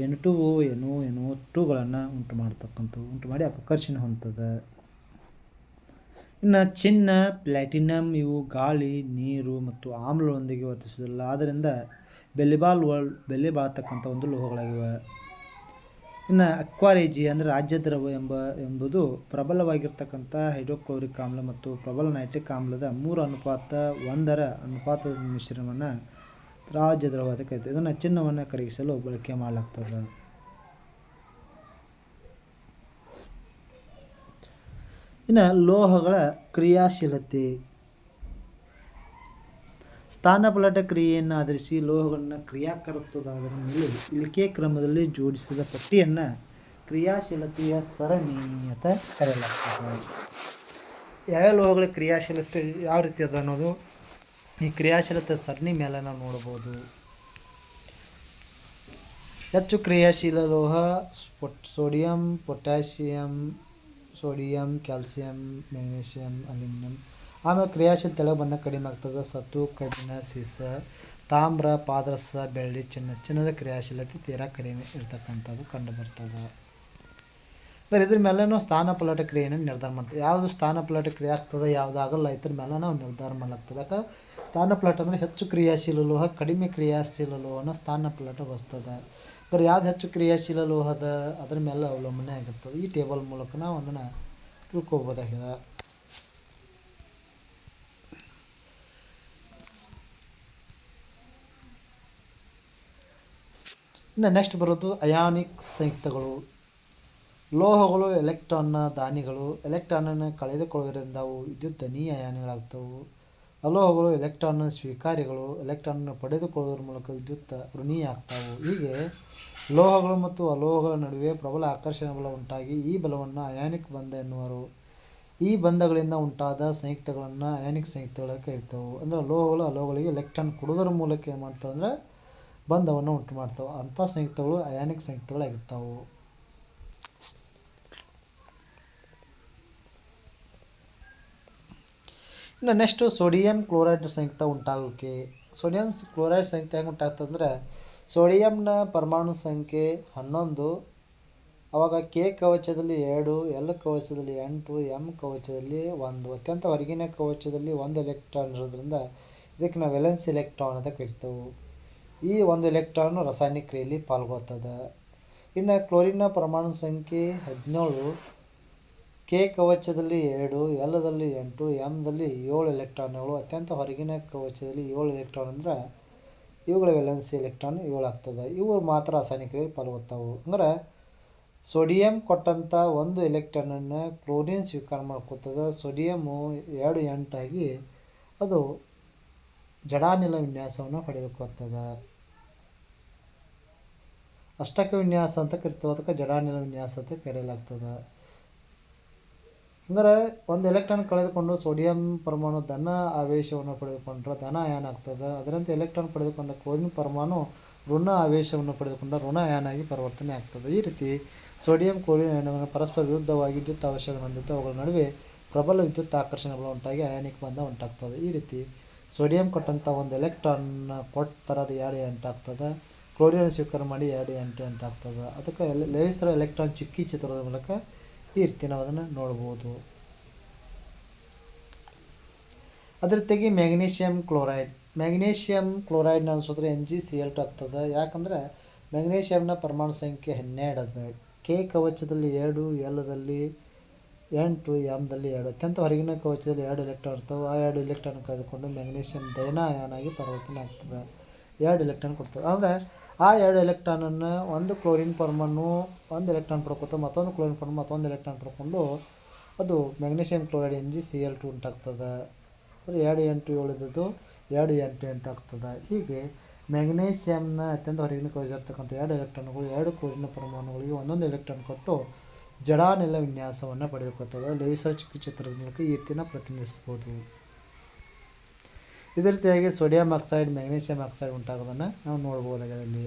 N two O N N O ಟುಗಳನ್ನು ಉಂಟು ಮಾಡ್ತಕ್ಕಂಥವು ಉಂಟು ಮಾಡಿ ಅಪಕರ್ಷಣೆ ಹೊಂದ್ತದೆ. ಇನ್ನು ಚಿನ್ನ ಪ್ಲಾಟಿನಮ್ ಇವು ಗಾಳಿ, ನೀರು ಮತ್ತು ಆಮ್ಲಗಳೊಂದಿಗೆ ವರ್ತಿಸುವುದಿಲ್ಲ. ಆದ್ದರಿಂದ ಬೆಲೆಬಾಲ್ ವರ್ಲ್ಡ್ ಬೆಲೆ ಬಾಳ್ತಕ್ಕಂಥ ಒಂದು ಲೋಹಗಳಾಗಿವೆ. ಇನ್ನು ಅಕ್ವಾರೇಜಿ ಅಂದರೆ ರಾಜ್ಯ ದ್ರವ ಎಂಬ ಎಂಬುದು ಪ್ರಬಲವಾಗಿರ್ತಕ್ಕಂಥ ಹೈಡ್ರೋಕ್ಲೋರಿಕ್ ಆಮ್ಲ ಮತ್ತು ಪ್ರಬಲ ನೈಟ್ರಿಕ್ ಆಮ್ಲದ ಮೂರು ಅನುಪಾತ ಒಂದರ ಅನುಪಾತದ ಮಿಶ್ರಣವನ್ನು ರಾಜ್ಯ ದ್ರವ ಕರೀತಾರೆ. ಇದನ್ನು ಚಿನ್ನವನ್ನು ಕರಗಿಸಲು ಬಳಕೆ ಮಾಡಲಾಗ್ತದೆ. ಇನ್ನು ಲೋಹಗಳ ಕ್ರಿಯಾಶೀಲತೆ. ಸ್ಥಾನಪಲ್ಲಟ ಕ್ರಿಯೆಯನ್ನು ಆಧರಿಸಿ ಲೋಹಗಳನ್ನು ಕ್ರಿಯಾಕರತ್ವದ ಮೇಲೆ ಇಳಿಕೆ ಕ್ರಮದಲ್ಲಿ ಜೋಡಿಸಿದ ಪಟ್ಟಿಯನ್ನು ಕ್ರಿಯಾಶೀಲತೆಯ ಸರಣಿ ಅಂತ ಕರೆಯಲಾಗ್ತದೆ ಯಾವ್ಯಾವ ಲೋಹಗಳ ಕ್ರಿಯಾಶೀಲತೆ ಯಾವ ರೀತಿ ಅದ ಅನ್ನೋದು ಈ ಕ್ರಿಯಾಶೀಲತೆ ಸರಣಿ ಮೇಲೆ ನಾವು ನೋಡ್ಬೋದು. ಹೆಚ್ಚು ಕ್ರಿಯಾಶೀಲ ಲೋಹ sodium, potassium, sodium, calcium, magnesium, aluminium ಆಮೇಲೆ ಕ್ರಿಯಾಶೀಲ ತೆಳಗೆ ಬಂದ ಕಡಿಮೆ ಆಗ್ತದೆ. ಸತು ಕಬ್ಬಿಣ ಸೀಸ, ತಾಮ್ರ, ಪಾದರಸ, ಬೆಳ್ಳಿ, ಚಿನ್ನ, ಚಿನ್ನದ ಕ್ರಿಯಾಶೀಲತೆ ತೀರಾ ಕಡಿಮೆ ಇರ್ತಕ್ಕಂಥದ್ದು ಕಂಡು ಬರ್ತದೆ ಬರೀ ಇದ್ರ ಮೇಲೆ ನಾವು ಸ್ಥಾನ ಪಲಾಟ ಕ್ರಿಯೆಯನ್ನು ನಿರ್ಧಾರ ಮಾಡ್ತೀವಿ. ಯಾವುದು ಸ್ಥಾನ ಪಲಾಟ ಕ್ರಿಯೆ ಆಗ್ತದೆ ಯಾವುದು ಆಗಲ್ಲ ಇದ್ರ ಮೇಲೆ ನಾವು ನಿರ್ಧಾರ ಮಾಡ್ತದೆ ಯಾಕೆ? ಸ್ಥಾನ ಪಲಾಟ ಅಂದರೆ ಹೆಚ್ಚು ಕ್ರಿಯಾಶೀಲ ಲೋಹ, ಕಡಿಮೆ ಕ್ರಿಯಾಶೀಲ ಲೋಹನ ಸ್ಥಾನ ಪಲಾಟ ಬಸ್ತದೆ ಬರೀ ಯಾವ್ದು ಹೆಚ್ಚು ಕ್ರಿಯಾಶೀಲ ಲೋಹದ ಅದ್ರ ಮೇಲೆ ಅವಲಂಬನೆ ಆಗಿರ್ತದೆ. ಈ ಟೇಬಲ್ ಮೂಲಕ ನಾವು ಅದನ್ನು ತಿಳ್ಕೊಬೋದಾಗಿದೆ. ಇನ್ನು ನೆಕ್ಸ್ಟ್ ಬರೋದು ಅಯಾನಿಕ್ ಸಂಯುಕ್ತಗಳು. ಲೋಹಗಳು ಎಲೆಕ್ಟ್ರಾನ್ನ ದಾನಿಗಳು ಎಲೆಕ್ಟ್ರಾನನ್ನು ಕಳೆದುಕೊಳ್ಳುವುದರಿಂದ ಅವು ವಿದ್ಯುತ್ ಧನೀಯ ಅಯಾನಿಗಳಾಗ್ತವೆ ಅಲೋಹಗಳು ಎಲೆಕ್ಟ್ರಾನ್ನ ಸ್ವೀಕಾರಿಗಳು ಎಲೆಕ್ಟ್ರಾನನ್ನು ಪಡೆದುಕೊಳ್ಳೋದ್ರ ಮೂಲಕ ವಿದ್ಯುತ್ ಋಣೀಯ ಆಗ್ತಾವೆ. ಹೀಗೆ ಲೋಹಗಳು ಮತ್ತು ಅಲೋಹಗಳ ನಡುವೆ ಪ್ರಬಲ ಆಕರ್ಷಣ ಬಲ ಉಂಟಾಗಿ ಈ ಬಲವನ್ನು ಅಯಾನಿಕ್ ಬಂಧ ಎನ್ನುವರು. ಈ ಬಂಧಗಳಿಂದ ಉಂಟಾದ ಸಂಯುಕ್ತಗಳನ್ನು ಅಯಾನಿಕ್ ಸಂಯುಕ್ತಗಳ ಇರ್ತವೆ ಅಂದರೆ ಲೋಹಗಳು, ಅಲೋಹಗಳಿಗೆ ಎಲೆಕ್ಟ್ರಾನ್ ಕೊಡೋದ್ರ ಮೂಲಕ ಏನು ಮಾಡ್ತಾವೆ ಅಂದರೆ ಬಂಧವನ್ನು ಉಂಟು ಮಾಡ್ತಾವೆ. ಅಂಥ ಸಂಯುಕ್ತಗಳು ಅಯಾನಿಕ್ ಸಂಯುಕ್ತಗಳಾಗಿರ್ತಾವೆ ಇನ್ನು ನೆಕ್ಸ್ಟು ಸೋಡಿಯಂ ಕ್ಲೋರೈಡ್ ಸಂಯುಕ್ತ ಉಂಟಾಗೋಕೆ. ಸೋಡಿಯಂ ಕ್ಲೋರೈಡ್ ಸಂಯುಕ್ತ ಹೆಂಗೆ ಉಂಟಾಗ್ತಂದ್ರೆ ಸೋಡಿಯಂನ ಪರಮಾಣು ಸಂಖ್ಯೆ ಹನ್ನೊಂದು, ಅವಾಗ ಕೆ ಕವಚದಲ್ಲಿ ಎರಡು ಎಲ್ ಕವಚದಲ್ಲಿ ಎಂಟು ಎಂ ಕವಚದಲ್ಲಿ ಒಂದು, ಅತ್ಯಂತ ಹೊರಗಿನ ಕವಚದಲ್ಲಿ ಒಂದು ಎಲೆಕ್ಟ್ರಾನ್ ಇರೋದ್ರಿಂದ ಇದಕ್ಕೆ ನಾವು ವೆಲೆನ್ಸ್ ಎಲೆಕ್ಟ್ರಾನ್ ಅಂತ ಕರಿತೇವೆ. ಈ ಒಂದು ಎಲೆಕ್ಟ್ರಾನ್ ರಾಸಾಯನಿಕ ಕ್ರಿಯೆಯಲ್ಲಿ ಪಾಲ್ಗೊಳ್ತದೆ. ಇನ್ನು ಕ್ಲೋರಿನ್ನ ಪರಮಾಣು ಸಂಖ್ಯೆ ಹದಿನೇಳು, ಕೆ ಕವಚದಲ್ಲಿ ಎರಡು ಎಲ್ಲದಲ್ಲಿ ಎಂಟು ಎಮ್ದಲ್ಲಿ ಏಳು ಎಲೆಕ್ಟ್ರಾನ್ಗಳು, ಅತ್ಯಂತ ಹೊರಗಿನ ಕವಚದಲ್ಲಿ ಏಳು ಎಲೆಕ್ಟ್ರಾನ್ ಅಂದ್ರೆ ಇವುಗಳ ವೆಲೆನ್ಸಿ ಎಲೆಕ್ಟ್ರಾನ್ ಏಳು ಆಗ್ತದೆ ಇವು ಮಾತ್ರ ರಾಸಾಯನಿಕವಾಗಿ ಪಾಲ್ಗೊಳ್ತಾವೆ. ಅಂದ್ರೆ ಸೋಡಿಯಂ ಕೊಟ್ಟಂಥ ಒಂದು ಎಲೆಕ್ಟ್ರಾನನ್ನು ಕ್ಲೋರಿನ್ ಸ್ವೀಕಾರ ಮಾಡ್ಕೋತದೆ ಸೋಡಿಯಮ್ಮು ಎರಡು ಎಂಟಾಗಿ ಅದು ಜಡಾನಿಲ ವಿನ್ಯಾಸವನ್ನು ಪಡೆದುಕೊಳ್ತದೆ. ಅಷ್ಟಕ ವಿನ್ಯಾಸ ಅಂತ ಕರಿತೀವಿ, ಅದಕ್ಕೆ ಜಡಾನಿಲ ವಿನ್ಯಾಸ ಅಂತ ಕರೆಯಲಾಗ್ತದೆ. ಅಂದರೆ ಒಂದು ಎಲೆಕ್ಟ್ರಾನ್ ಕಳೆದುಕೊಂಡು ಸೋಡಿಯಂ ಪರಮಾಣು ಧನ ಆವೇಶವನ್ನು ಪಡೆದುಕೊಂಡ್ರೆ ಧನ ಅಯಾನ್ ಆಗ್ತದೆ. ಅದರಂತೆ ಎಲೆಕ್ಟ್ರಾನ್ ಪಡೆದುಕೊಂಡ ಕ್ಲೋರಿನ್ ಪರಮಾಣು ಋಣ ಆವೇಶವನ್ನು ಪಡೆದುಕೊಂಡ ಋಣ ಅಯಾನ್ ಆಗಿ ಪರಿವರ್ತನೆ ಆಗ್ತದೆ. ಈ ರೀತಿ ಸೋಡಿಯಂ ಕ್ಲೋರಿನ್ ಅಯಾನಗಳನ್ನು ಪರಸ್ಪರ ವಿರುದ್ಧವಾಗಿ ವಿದ್ಯುತ್ ಅವಶ್ಯಕ ಹೊಂದಿದ್ದು ಅವುಗಳ ನಡುವೆ ಪ್ರಬಲ ವಿದ್ಯುತ್ ಆಕರ್ಷಣೆಗಳು ಉಂಟಾಗಿ ಅಯಾನಿಕ್ ಬಂಧ ಉಂಟಾಗ್ತದೆ. ಈ ರೀತಿ ಸೋಡಿಯಂ ಕೊಟ್ಟಂಥ ಒಂದು ಎಲೆಕ್ಟ್ರಾನ್ ಕೊಟ್ಟ ಥರದ ಎರಡು ಎಂಟಾಗ್ತದೆ ಕ್ಲೋರಿನ್ ಸ್ವೀಕಾರ ಮಾಡಿ ಎರಡು ಎಂಟು ಎಂಟು ಆಗ್ತದೆ. ಅದಕ್ಕೆ ಎಲೆ ಲೇಸರ್ ಎಲೆಕ್ಟ್ರಾನ್ ಚುಕ್ಕಿ ಚಿತ್ರದ ಮೂಲಕ ಈ ರೀತಿ ನಾವು ಅದನ್ನು ನೋಡ್ಬೋದು. ಅದ್ರ ತೆಗಿ ಮ್ಯಾಗ್ನೀಷಿಯಮ್ ಕ್ಲೋರೈಡ್ ಮ್ಯಾಗ್ನೀಷಿಯಮ್ ಕ್ಲೋರೈಡ್ನ ಅನ್ಸೋದ್ರೆ ಎಂ ಜಿ ಸಿ ಎಲ್ಟ್ ಆಗ್ತದೆ. ಯಾಕಂದರೆ ಮ್ಯಾಗ್ನೀಷಿಯಮ್ನ ಪರಮಾಣು ಸಂಖ್ಯೆ ಹನ್ನೆರಡು ಅದ. ಕೆ ಕವಚದಲ್ಲಿ ಎರಡು ಎಲ್ಲದಲ್ಲಿ ಎಂಟು ಎಮ್ದಲ್ಲಿ ಎರಡು. ಅತ್ಯಂತ ಹೊರಗಿನ ಕವಚದಲ್ಲಿ ಎರಡು ಎಲೆಕ್ಟ್ರಾನ್ ಇರ್ತವೆ. ಆ ಎರಡು ಎಲೆಕ್ಟ್ರಾನ್ ಕಳೆದುಕೊಂಡು ಮ್ಯಾಗ್ನೀಷಿಯಮ್ ದಯನಾಯಾನಾಗಿ ಪರಿವರ್ತನೆ ಆಗ್ತದೆ. ಎರಡು ಎಲೆಕ್ಟ್ರಾನ್ ಕೊಡ್ತದೆ. ಅಂದರೆ ಆ ಎರಡು ಎಲೆಕ್ಟ್ರಾನನ್ನು ಒಂದು ಕ್ಲೋರಿನ್ ಪರಮಾಣು ಒಂದು ಎಲೆಕ್ಟ್ರಾನ್ ಪಡ್ಕೊತ ಮತ್ತೊಂದು ಕ್ಲೋರಿನ್ ಪರಮಾಣು ಮತ್ತೊಂದು ಎಲೆಕ್ಟ್ರಾನ್ ಪಡ್ಕೊಂಡು ಅದು magnesium chloride N G C L two ಉಂಟಾಗ್ತದೆ. ಅಂದರೆ ಎರಡು ಎಂಟು ಏಳು ಇದ್ದದ್ದು ಎರಡು ಎಂಟು ಎಂಟು ಆಗ್ತದೆ. ಹೀಗೆ ಮೆಗ್ನೀಷಿಯಮ್ನ ಅತ್ಯಂತ ಹೊರಗಿನ ಕಳಿಸಿರ್ತಕ್ಕಂಥ ಎರಡು ಎಲೆಕ್ಟ್ರಾನ್ಗಳು, ಎರಡು ಕ್ಲೋರಿನ್ ಪರಮಾಣುಗಳಿಗೆ ಒಂದೊಂದು ಎಲೆಕ್ಟ್ರಾನ್ ಕೊಟ್ಟು ಜಡಾನೆಲ್ಲ ವಿನ್ಯಾಸವನ್ನು ಪಡೆದುಕೊಳ್ತದೆ. ಲೇಸರ್ ಚಿಕ್ಕ ಚಿತ್ರದ ಮೂಲಕ ಈ ರೀತಿನ ಪ್ರತಿನಿಧಿಸ್ಬೋದು. ಇದೇ ರೀತಿಯಾಗಿ ಸೋಡಿಯಂ ಆಕ್ಸೈಡ್ ಮ್ಯಾಗ್ನೀಷಿಯಂ ಆಕ್ಸೈಡ್ ಉಂಟಾಗೋದನ್ನು ನಾವು ನೋಡ್ಬೋದಾಗಿದೆ ಇಲ್ಲಿ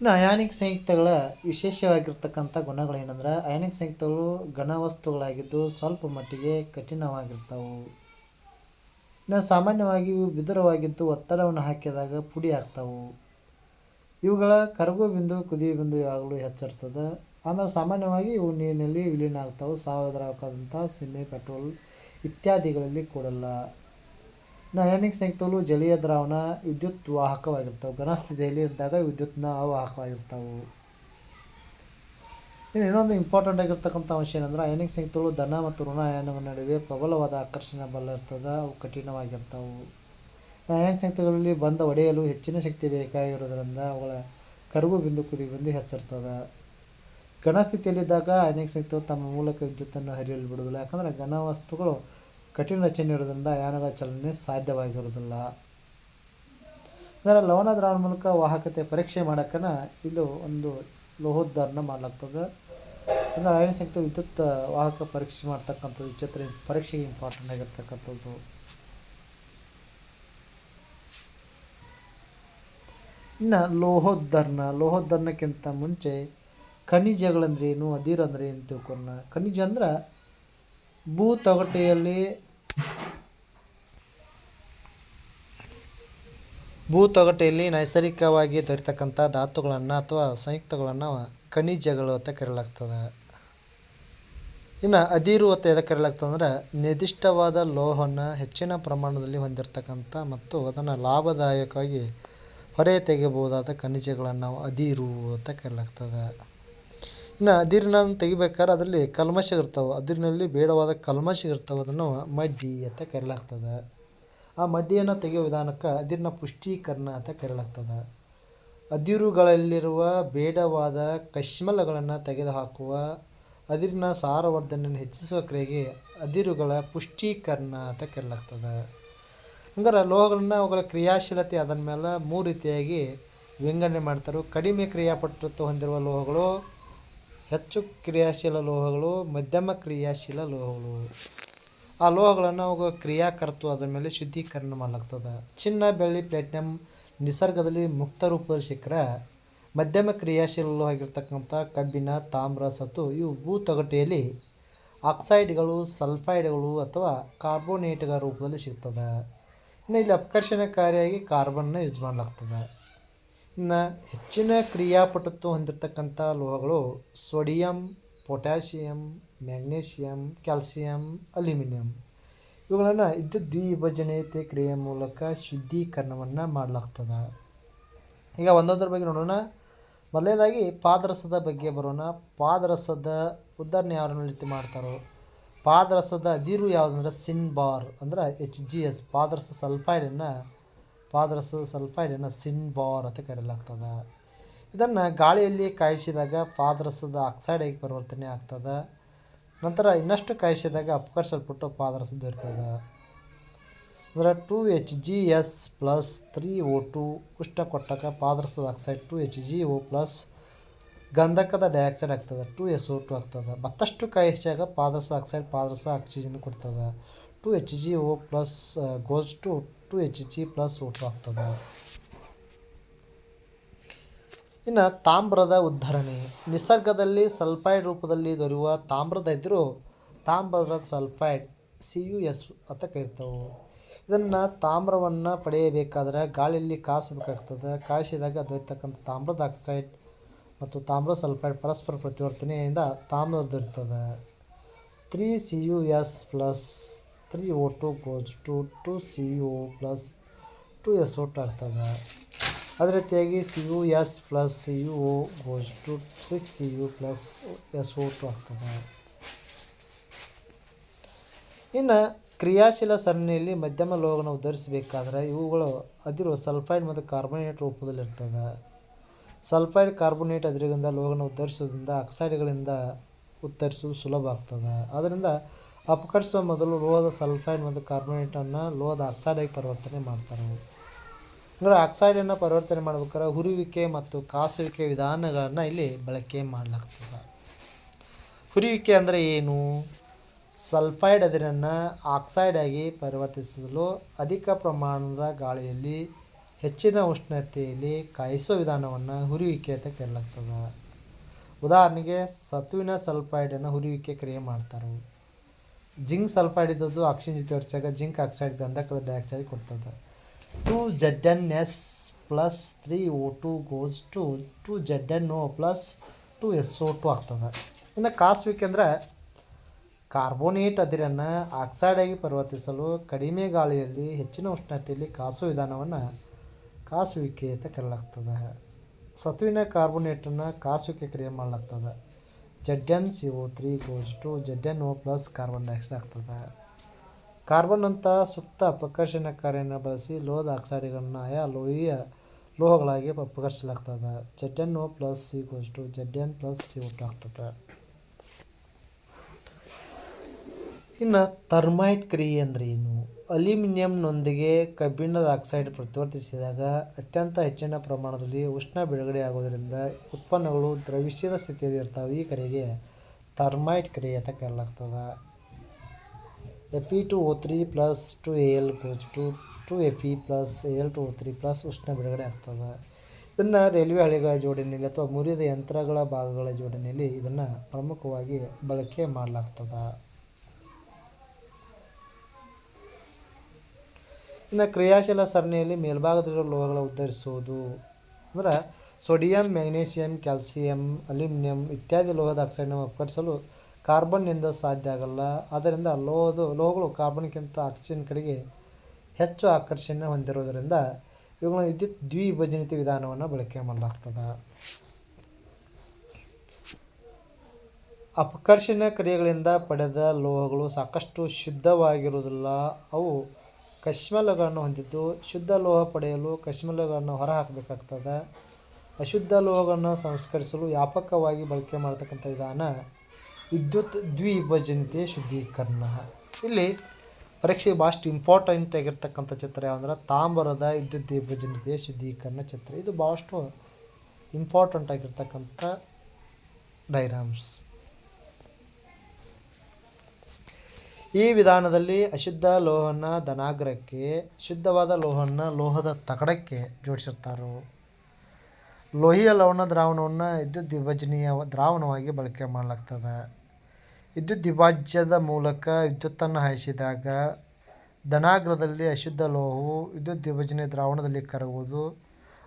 ಇನ್ನು ಅಯಾನಿಕ್ ಸಂಯುಕ್ತಗಳ ವಿಶೇಷವಾಗಿರ್ತಕ್ಕಂಥ ಗುಣಗಳೇನೆಂದ್ರೆ, ಅಯಾನಿಕ್ ಸಂಯುಕ್ತಗಳು ಘನವಸ್ತುಗಳಾಗಿದ್ದು ಸ್ವಲ್ಪ ಮಟ್ಟಿಗೆ ಕಠಿಣವಾಗಿರ್ತವೆ. ಇನ್ನು ಸಾಮಾನ್ಯವಾಗಿ ಇವು ಬಿದುರವಾಗಿದ್ದು ಒತ್ತಡವನ್ನು ಹಾಕಿದಾಗ ಪುಡಿ ಆಗ್ತಾವು. ಇವುಗಳ ಕರಗು ಬಿಂದು, ಕುದಿ ಬಿಂದು ಯಾವಾಗಲೂ ಹೆಚ್ಚಿರ್ತದೆ ಆಮೇಲೆ ಸಾಮಾನ್ಯವಾಗಿ ಇವು ನೀರಿನಲ್ಲಿ ವಿಲೀನ ಆಗ್ತಾವೆ ಸಾವಯವ ದ್ರಾವಕದಂಥ ಸಿಮೆ ಪೆಟ್ರೋಲ್ ಇತ್ಯಾದಿಗಳಲ್ಲಿ ಕೂಡಲ್ಲ. ನಯಾನಿಕ್ ಸಂಯುಕ್ತಗಳು ಜಲೀಯ ದ್ರಾವಣ, ವಿದ್ಯುತ್ ವಾಹಕವಾಗಿರ್ತವೆ. ಘನಸ್ಥಿತಿಯಲ್ಲಿ ಇದ್ದಾಗ ವಿದ್ಯುತ್ನ ಅವಾಹಕವಾಗಿರ್ತವೆ. ಇನ್ನು ಇನ್ನೊಂದು ಇಂಪಾರ್ಟೆಂಟ್ ಆಗಿರ್ತಕ್ಕಂಥ ಅಂಶ ಏನಂದ್ರೆ ಅಯಾನಿಕ್ ಸಂಯುಕ್ತಗಳು ಧನ ಮತ್ತು ಋಣ ಅಯಾನಗಳ ನಡುವೆ ಪ್ರಬಲವಾದ ಆಕರ್ಷಣೆ ಬಲ ಇರ್ತದೆ. ಅವು ಕಠಿಣವಾಗಿರ್ತವೆ. ಅಯಾನಿಕ್ ಶಕ್ತಿಗಳಲ್ಲಿ ಬಂದ ಒಡೆಯಲು ಹೆಚ್ಚಿನ ಶಕ್ತಿ ಬೇಕಾಗಿರುವುದರಿಂದ ಅವುಗಳ ಕರುಗು ಬಿಂದು ಕುದಿ ಬಿಂದು ಹೆಚ್ಚಿರ್ತದೆ ಘನ ಸ್ಥಿತಿಯಲ್ಲಿದ್ದಾಗ ಅನೇಕ ಶಕ್ತಿ ತಮ್ಮ ಮೂಲಕ ವಿದ್ಯುತ್ತನ್ನು ಹರಿಯಲು ಬಿಡುವುದಿಲ್ಲ. ಯಾಕಂದರೆ ಘನ ವಸ್ತುಗಳು ಕಠಿಣ ರಚನೆ ಇರೋದ್ರಿಂದ ಅಯಾನಗಳ ಚಲನೆ ಸಾಧ್ಯವಾಗಿರುವುದಿಲ್ಲ. ಅಂದರೆ ಲವಣ ದ್ರಾವಣ ಮೂಲಕ ವಾಹಕತೆ ಪರೀಕ್ಷೆ ಮಾಡೋಕ್ಕನ ಇದು ಒಂದು ಲೋಹೋದ್ಧಾರಣ ಮಾಡಲಾಗ್ತದೆ. ಅಂದರೆ ಅಯನ ಶಕ್ತಿ ವಿದ್ಯುತ್ ವಾಹಕ ಪರೀಕ್ಷೆ ಮಾಡ್ತಕ್ಕಂಥದ್ದು ಚಿತ್ರ ಪರೀಕ್ಷೆಗೆ ಇಂಪಾರ್ಟೆಂಟ್ ಆಗಿರ್ತಕ್ಕಂಥದ್ದು. ಇನ್ನು ಲೋಹೋದ್ಧರಣ, ಲೋಹೋದ್ಧರಣಕ್ಕಿಂತ ಮುಂಚೆ ಖನಿಜಗಳಂದ್ರೆ ಏನು, ಅದಿರು ಅಂದರೆ ಏನು ತಿಳ್ಕೊಂಡ ಖನಿಜ ಅಂದ್ರೆ ಭೂ ತೊಗಟೆಯಲ್ಲಿ ಭೂ ತೊಗಟೆಯಲ್ಲಿ ನೈಸರ್ಗಿಕವಾಗಿ ದೊರೆತಕ್ಕಂಥ ಧಾತುಗಳನ್ನು ಅಥವಾ ಸಂಯುಕ್ತಗಳನ್ನು ಖನಿಜಗಳು ಅಂತ ಕರೆಯಲಾಗ್ತದೆ ಇನ್ನು ಅದಿರು ಅಂತ ಎದಕ್ಕೆ ಕರೆಯಲಾಗ್ತದೆ ನಿರ್ದಿಷ್ಟವಾದ ಲೋಹವನ್ನು ಹೆಚ್ಚಿನ ಪ್ರಮಾಣದಲ್ಲಿ ಹೊಂದಿರತಕ್ಕಂಥ ಮತ್ತು ಅದನ್ನು ಲಾಭದಾಯಕವಾಗಿ ಹೊರ ತೆಗೆಯಬಹುದಾದ ಖನಿಜಗಳನ್ನು ನಾವು ಅದಿರು ಅಂತ ಕರೆಯಲಾಗ್ತದೆ ಇನ್ನು ಅದಿರನ್ನ ತೆಗಿಬೇಕಾದ್ರೆ ಅದರಲ್ಲಿ ಕಲ್ಮಶ ಇರ್ತವೆ. ಅದಿರಿನಲ್ಲಿ ಬೇಡವಾದ ಕಲ್ಮಶ ಇರ್ತವೆ. ಅದನ್ನು ಮಡ್ಡಿ ಅಂತ ಕರೆಯಲಾಗ್ತದೆ ಆ ಮಡ್ಡಿಯನ್ನು ತೆಗೆಯೋ ವಿಧಾನಕ್ಕೆ ಅದಿರಿನ ಪುಷ್ಟೀಕರಣ ಅಂತ ಕರೆಯಲಾಗ್ತದೆ ಅದಿರುಗಳಲ್ಲಿರುವ ಬೇಡವಾದ ಕಶ್ಮಲಗಳನ್ನು ತೆಗೆದುಹಾಕುವ, ಅದಿರಿನ ಸಾರವರ್ಧನೆಯನ್ನು ಹೆಚ್ಚಿಸುವ ಕ್ರಿಯೆಗೆ ಅದಿರುಗಳ ಪುಷ್ಟೀಕರಣ ಅಂತ ಕರೆಯಲಾಗ್ತದೆ ಹಂಗಾರೆ ಲೋಹಗಳನ್ನ ಅವುಗಳ ಕ್ರಿಯಾಶೀಲತೆ ಅದರ ಮೇಲೆ ಮೂರು ರೀತಿಯಾಗಿ ವಿಂಗಡಣೆ ಮಾಡ್ತಾರೆ. ಕಡಿಮೆ ಕ್ರಿಯಾಪಟುತ್ವ ಹೊಂದಿರುವ ಲೋಹಗಳು, ಹೆಚ್ಚು ಕ್ರಿಯಾಶೀಲ ಲೋಹಗಳು, ಮಧ್ಯಮ ಕ್ರಿಯಾಶೀಲ ಲೋಹಗಳು. ಆ ಲೋಹಗಳನ್ನು ಅವುಗಳ ಕ್ರಿಯಾಕರ್ತು ಅದರ ಮೇಲೆ ಶುದ್ಧೀಕರಣ ಮಾಡಲಾಗ್ತದೆ. ಚಿನ್ನ, ಬೆಳ್ಳಿ ಪ್ಲಾಟಿನಮ್ ನಿಸರ್ಗದಲ್ಲಿ ಮುಕ್ತ ರೂಪದಲ್ಲಿ ಸಿಕ್ಕರೆ ಮಧ್ಯಮ ಕ್ರಿಯಾಶೀಲ ಲೋಹ ಆಗಿರ್ತಕ್ಕಂಥ ಕಬ್ಬಿಣ, ತಾಮ್ರ ಸತು ಇವು ಭೂ ತೊಗಟೆಯಲ್ಲಿ ಆಕ್ಸೈಡ್ಗಳು, ಸಲ್ಫೈಡ್ಗಳು ಅಥವಾ ಕಾರ್ಬೋನೇಟ್ಗಳ ರೂಪದಲ್ಲಿ ಸಿಗ್ತದೆ. ಇನ್ನು ಇಲ್ಲಿ ಅಪಕರ್ಷಣಕಾರಿಯಾಗಿ ಕಾರ್ಬನ್ನ ಯೂಸ್ ಮಾಡಲಾಗ್ತದೆ. ಇನ್ನು ಹೆಚ್ಚಿನ ಕ್ರಿಯಾಪಟುತ್ವ ಹೊಂದಿರತಕ್ಕಂಥ ಲೋಹಗಳು sodium, potassium magnesium calcium, aluminium. ಇವುಗಳನ್ನು ವಿದ್ಯುತ್ ದ್ವಿಭಜನೀಯತೆ ಕ್ರಿಯೆ ಮೂಲಕ ಶುದ್ಧೀಕರಣವನ್ನು ಮಾಡಲಾಗ್ತದೆ. ಈಗ ಒಂದೊಂದರ ಬಗ್ಗೆ ನೋಡೋಣ. ಮೊದಲನೇದಾಗಿ ಪಾದರಸದ ಬಗ್ಗೆ ಬರೋಣ. ಪಾದರಸದ ಉದಾಹರಣೆ ಯಾವ ರೀತಿ ಮಾಡ್ತಾರೋ? ಪಾದರಸದ ಅದಿರು ಯಾವುದಂದ್ರೆ ಸಿನ್ ಬಾರ್ ಅಂದ್ರೆ ಎಚ್ ಜಿ ಎಸ್ ಪಾದರಸ ಸಲ್ಫೈಡನ್ನು ಪಾದರಸದ ಸಲ್ಫೈಡನ್ನು ಸಿನ್ ಬಾರ್ ಅಂತ ಕರೆಯಲಾಗ್ತದೆ ಇದನ್ನು ಗಾಳಿಯಲ್ಲಿ ಕಾಯಿಸಿದಾಗ ಪಾದರಸದ ಆಕ್ಸೈಡ್ ಆಗಿ ಪರಿವರ್ತನೆ ಆಗ್ತದೆ. ನಂತರ ಇನ್ನಷ್ಟು ಕಾಯಿಸಿದಾಗ ಅಪಕರಿಸಲ್ಪಟ್ಟು ಪಾದರಸ ದೊರೆತದೆ ಅಂದರೆ two H G S plus three O two ಉಷ್ಣ ಕೊಟ್ಟಾಗ ಪಾದರಸದ oxide two H G O plus ಗಂಧಕದ ಡೈಆಕ್ಸೈಡ್ ಆಗ್ತದೆ ಟು ಎಸ್ ಓ ಟು ಆಗ್ತದೆ, ಮತ್ತಷ್ಟು ಕಾಯಿಸಿದಾಗ ಪಾದರಸ ಆಕ್ಸೈಡ್ ಪಾದರಸ ಆಕ್ಸಿಜನ್ ಕೊಡ್ತದೆ. Two H G O plus goes to two H G plus O two ಆಗ್ತದೆ. ಇನ್ನು ತಾಮ್ರದ ಉದ್ಧರಣೆ. ನಿಸರ್ಗದಲ್ಲಿ ಸಲ್ಫೈಡ್ ರೂಪದಲ್ಲಿ ದೊರೆಯುವ ತಾಮ್ರದ ಇದ್ದರೂ ತಾಮ್ರದ ಸಲ್ಫೈಡ್ ಸಿ ಯು ಎಸ್ ಅಂತ ಕರಿತಾವೆ. ಇದನ್ನು ತಾಮ್ರವನ್ನು ಪಡೆಯಬೇಕಾದ್ರೆ ಗಾಳಿಯಲ್ಲಿ ಕಾಸಬೇಕಾಗ್ತದೆ ಕಾಯಿಸಿದಾಗ ದೊರೆತಕ್ಕಂಥ ತಾಮ್ರದ ಆಕ್ಸೈಡ್ ಮತ್ತು ತಾಮ್ರ ಸಲ್ಫೈಡ್ ಪರಸ್ಪರ ಪ್ರತಿವರ್ತನೆಯಿಂದ ತಾಮ್ರ three C U S plus three O two goes to two C U plus two S O two ಆಗ್ತದೆ. ಅದೇ ರೀತಿಯಾಗಿ C U S plus C U O goes to six C U plus S O two ಆಗ್ತದೆ. ಇನ್ನು ಕ್ರಿಯಾಶೀಲ ಸರಣಿಯಲ್ಲಿ ಮಧ್ಯಮ ಲೋಹವನ್ನು ಉದ್ಧರಿಸಬೇಕಾದ್ರೆ ಇವುಗಳು ಅದಿರುವ ಸಲ್ಫೈಡ್ ಮತ್ತು ಕಾರ್ಬೋನೇಟ್ ರೂಪದಲ್ಲಿರ್ತದೆ. ಸಲ್ಫೈಡ್ ಕಾರ್ಬೋನೇಟ್ ಅದರಿಂದ ಲೋಹವನ್ನು ಉತ್ತರಿಸೋದ್ರಿಂದ ಆಕ್ಸೈಡ್ಗಳಿಂದ ಉತ್ತರಿಸುವುದು ಸುಲಭ ಆಗ್ತದೆ. ಆದ್ದರಿಂದ ಅಪಕರಿಸುವ ಮೊದಲು ಲೋಹದ ಸಲ್ಫೈಡ್ ಮತ್ತು ಕಾರ್ಬೋನೇಟನ್ನು ಲೋಹದ ಆಕ್ಸೈಡಾಗಿ ಪರಿವರ್ತನೆ ಮಾಡ್ತಾರೆ ಅಂದರೆ ಆಕ್ಸೈಡನ್ನು ಪರಿವರ್ತನೆ ಮಾಡ್ಬೇಕಾದ್ರೆ ಹುರಿವಿಕೆ ಮತ್ತು ಕಾಸುವಿಕೆ ವಿಧಾನಗಳನ್ನು ಇಲ್ಲಿ ಬಳಕೆ ಮಾಡಲಾಗ್ತದೆ. ಹುರಿವಿಕೆ ಅಂದರೆ ಏನು? ಸಲ್ಫೈಡ್ ಅದಿರನ್ನು ಆಕ್ಸೈಡಾಗಿ ಪರಿವರ್ತಿಸಲು ಅಧಿಕ ಪ್ರಮಾಣದ ಗಾಳಿಯಲ್ಲಿ ಹೆಚ್ಚಿನ ಉಷ್ಣತೆಯಲ್ಲಿ ಕಾಯಿಸುವ ವಿಧಾನವನ್ನು ಹುರಿಯುವಿಕೆ ಅಂತ ಕರೆಯಲಾಗ್ತದೆ ಉದಾಹರಣೆಗೆ ಸತುವಿನ ಸಲ್ಫೈಡನ್ನು ಹುರಿಯುವಿಕೆ ಕ್ರಿಯೆ ಮಾಡ್ತಾರೆ ಜಿಂಕ್ ಸಲ್ಫೈಡ್ ಇದ್ದದ್ದು ಆಕ್ಸಿಜನ್ ಜೊತೆ ಹೊರಿಸಿದಾಗ ಜಿಂಕ್ ಆಕ್ಸೈಡ್ ಗಂಧಕದ ಡೈಆಕ್ಸೈಡ್ ಕೊಡ್ತದೆ. Two Z N S plus three O two goes to two Z N O plus two S O two ಆಗ್ತದೆ. ಇನ್ನು ಕಾಸುವಿಕೆ ಅಂದರೆ ಕಾರ್ಬೋನೇಟ್ ಅದಿರನ್ನು ಆಕ್ಸೈಡಾಗಿ ಪರಿವರ್ತಿಸಲು ಕಡಿಮೆ ಗಾಳಿಯಲ್ಲಿ ಹೆಚ್ಚಿನ ಉಷ್ಣತೆಯಲ್ಲಿ ಕಾಸು ವಿಧಾನವನ್ನು ಕಾಸುವಿಕೆ ಅಂತ ಕರೆಯಲಾಗ್ತದೆ. ಸತುವಿನ ಕಾರ್ಬೋನೇಟನ್ನು ಕಾಸುವಿಕೆ ಕ್ರಿಯೆ ಮಾಡಲಾಗ್ತದೆ. Z N C O three goes to Z N O plus carbon dioxide ಆಗ್ತದೆ. ಕಾರ್ಬನ್ ಅಂತ ಸುಪ್ತ ಅಪಕರ್ಷಣಕಾರಿಯನ್ನು ಬಳಸಿ ಲೋಹದ ಆಕ್ಸೈಡ್ಗಳನ್ನು ಆಯಾ ಲೋಹೀಯ ಲೋಹಗಳಾಗಿ ಅಪಕರ್ಷಿಸಲಾಗ್ತದೆ Z N O plus C goes to Z N plus C ಒಟ್ಟು ಆಗ್ತದೆ. ಇನ್ನು ಥರ್ಮೈಟ್ ಕ್ರಿಯೆ ಅಂದರೆ ಏನು? ಅಲ್ಯೂಮಿನಿಯಂನೊಂದಿಗೆ ಕಬ್ಬಿಣದ ಆಕ್ಸೈಡ್ ಪ್ರತಿವರ್ತಿಸಿದಾಗ ಅತ್ಯಂತ ಹೆಚ್ಚಿನ ಪ್ರಮಾಣದಲ್ಲಿ ಉಷ್ಣ ಬಿಡುಗಡೆ ಆಗೋದರಿಂದ ಉತ್ಪನ್ನಗಳು ದ್ರವಿಸಿದ ಸ್ಥಿತಿಯಲ್ಲಿ ಇರ್ತಾವೆ. ಈ ಕ್ರಿಯೆಗೆ ಥರ್ಮೈಟ್ ಕ್ರಿಯೆ ಅಂತ ಕರೆಯಲಾಗ್ತದೆ. F E two O three plus two A L goes to two F E plus A L two O three plus ಉಷ್ಣ ಬಿಡುಗಡೆ ಆಗ್ತದೆ. ಇದನ್ನು ರೈಲ್ವೆ ಹಳಿಗಳ ಜೋಡಣೆಯಲ್ಲಿ ಅಥವಾ ಮುರಿದ ಯಂತ್ರಗಳ ಭಾಗಗಳ ಜೋಡಣೆಯಲ್ಲಿ ಇದನ್ನು ಪ್ರಮುಖವಾಗಿ ಬಳಕೆ ಮಾಡಲಾಗ್ತದೆ. ಇನ್ನು ಕ್ರಿಯಾಶೀಲ ಸರಣಿಯಲ್ಲಿ ಮೇಲ್ಭಾಗದಲ್ಲಿರುವ ಲೋಹಗಳ ಉದ್ಧರಿಸುವುದು. ಅಂದ್ರೆ ಸೋಡಿಯಂ ಮ್ಯಾಗ್ನೀಷಿಯಂ ಕ್ಯಾಲ್ಸಿಯಂ, ಅಲ್ಯೂಮಿನಿಯಂ ಇತ್ಯಾದಿ ಲೋಹದ ಆಕ್ಸೈಡನ್ನು ಅಪಕರಿಸಲು ಕಾರ್ಬನ್ನಿಂದ ಸಾಧ್ಯ ಆಗಲ್ಲ. ಆದ್ದರಿಂದ ಲೋಹದ, ಲೋಹಗಳು ಕಾರ್ಬನ್ಗಿಂತ ಆಕ್ಸಿಜನ್ ಕಡೆಗೆ ಹೆಚ್ಚು ಆಕರ್ಷಣೆ ಹೊಂದಿರುವುದರಿಂದ ಇವುಗಳನ್ನು ವಿದ್ಯುತ್ ದ್ವಿಭಜನಿತ ವಿಧಾನವನ್ನು ಬಳಕೆ ಮಾಡಲಾಗ್ತದೆ. ಅಪಕರ್ಷಣ ಕ್ರಿಯೆಗಳಿಂದ ಪಡೆದ ಲೋಹಗಳು ಸಾಕಷ್ಟು ಶುದ್ಧವಾಗಿರುವುದಿಲ್ಲ. ಅವು ಕಶ್ಮಲಗಳನ್ನು ಹೊಂದಿದ್ದು ಶುದ್ಧ ಲೋಹ ಪಡೆಯಲು ಕಶ್ಮಲಗಳನ್ನು ಹೊರಹಾಕಬೇಕಾಗ್ತದೆ. ಅಶುದ್ಧ ಲೋಹಗಳನ್ನು ಸಂಸ್ಕರಿಸಲು ವ್ಯಾಪಕವಾಗಿ ಬಳಕೆ ಮಾಡತಕ್ಕಂಥ ವಿಧಾನ ವಿದ್ಯುತ್ ದ್ವಿಭಜನತೆ ಶುದ್ಧೀಕರಣ. ಇಲ್ಲಿ ಪರೀಕ್ಷೆಗೆ ಭಾಳಷ್ಟು ಇಂಪಾರ್ಟೆಂಟ್ ಆಗಿರ್ತಕ್ಕಂಥ ಚಿತ್ರ ಯಾವಂದ್ರೆ ತಾಮ್ರದ ವಿದ್ಯುತ್ ದ್ವಿಭಜನತೆ ಶುದ್ಧೀಕರಣ ಚಿತ್ರ. ಇದು ಭಾಳಷ್ಟು ಇಂಪಾರ್ಟೆಂಟ್ ಆಗಿರ್ತಕ್ಕಂಥ ಡೈರಾಮ್ಸ್ ಈ ವಿಧಾನದಲ್ಲಿ ಅಶುದ್ಧ ಲೋಹನ ಧನಾಗ್ರಕ್ಕೆ, ಶುದ್ಧವಾದ ಲೋಹವನ್ನು ಲೋಹದ ತಗಡಕ್ಕೆ ಜೋಡಿಸಿರ್ತಾರೆ. ಲೋಹೀಯ ಲವಣ ದ್ರಾವಣವನ್ನು ವಿದ್ಯುತ್ ವಿಭಜನೀಯ ದ್ರಾವಣವಾಗಿ ಬಳಕೆ ಮಾಡಲಾಗ್ತದೆ. ವಿದ್ಯುತ್ ವಿಭಾಜ್ಯದ ಮೂಲಕ ವಿದ್ಯುತ್ತನ್ನು ಹಾಯಿಸಿದಾಗ ಧನಾಗ್ರದಲ್ಲಿ ಅಶುದ್ಧ ಲೋಹವು ವಿದ್ಯುತ್ ವಿಭಜನೆ ದ್ರಾವಣದಲ್ಲಿ ಕರಗುವುದು,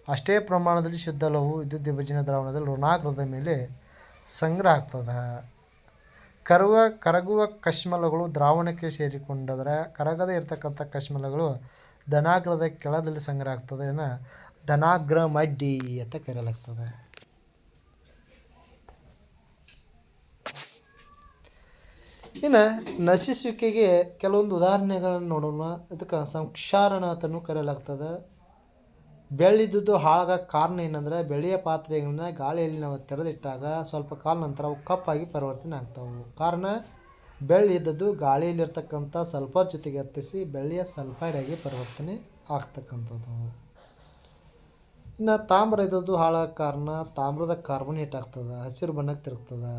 ಅಷ್ಟೇ ಪ್ರಮಾಣದಲ್ಲಿ ಶುದ್ಧ ಲೋಹವು ವಿದ್ಯುತ್ ವಿಭಜನೆ ದ್ರಾವಣದಲ್ಲಿ ಋಣಾಗ್ರದ ಮೇಲೆ ಸಂಗ್ರಹ ಆಗ್ತದೆ. ಕರುವ, ಕರಗುವ ಕಶ್ಮಲಗಳು ದ್ರಾವಣಕ್ಕೆ ಸೇರಿಕೊಂಡರೆ ಕರಗದೆ ಇರತಕ್ಕಂಥ ಕಶ್ಮಲಗಳು ಧನಾಗ್ರದ ಕೆಳದಲ್ಲಿ ಸಂಗ್ರಹ ಆಗ್ತದೆ ಇದನ್ನು ಧನಾಗ್ರ ಮಡ್ಡಿ ಅಂತ ಕರೆಯಲಾಗ್ತದೆ. ಇನ್ನು ನಶಿಸುವಿಕೆಗೆ ಕೆಲವೊಂದು ಉದಾಹರಣೆಗಳನ್ನು ನೋಡೋಣ. ಇದಕ್ಕೆ ಸಂಕ್ಷಾರಣ ಅಂತಲೂ ಕರೆಯಲಾಗ್ತದೆ. ಬೆಳ್ಳಿದ್ದು ಹಾಳಾಗ ಕಾರಣ ಏನಂದರೆ ಬೆಳ್ಳಿಯ ಪಾತ್ರೆಗಳನ್ನ ಗಾಳಿಯಲ್ಲಿ ನಾವು ತೆರೆದಿಟ್ಟಾಗ ಸ್ವಲ್ಪ ಕಾಲ ನಂತರ ಅವು ಕಪ್ಪಾಗಿ ಪರಿವರ್ತನೆ ಆಗ್ತಾವೆ. ಕಾರಣ ಬೆಳ್ಳಿ ಇದ್ದದ್ದು ಗಾಳಿಯಲ್ಲಿರ್ತಕ್ಕಂಥ ಸಲ್ಫರ್ ಜೊತೆಗೆ ಹತ್ತಿಸಿ ಬೆಳ್ಳಿಯ ಸಲ್ಫೈಡ್ ಆಗಿ ಪರಿವರ್ತನೆ ಆಗ್ತಕ್ಕಂಥದ್ದು. ಇನ್ನು ತಾಮ್ರ ಇದ್ದದ್ದು ಹಾಳಾಗ ಕಾರಣ ತಾಮ್ರದ ಕಾರ್ಬೋನೇಟ್ ಆಗ್ತದೆ, ಹಸಿರು ಬಣ್ಣಕ್ಕೆ ತಿರುಗ್ತದೆ.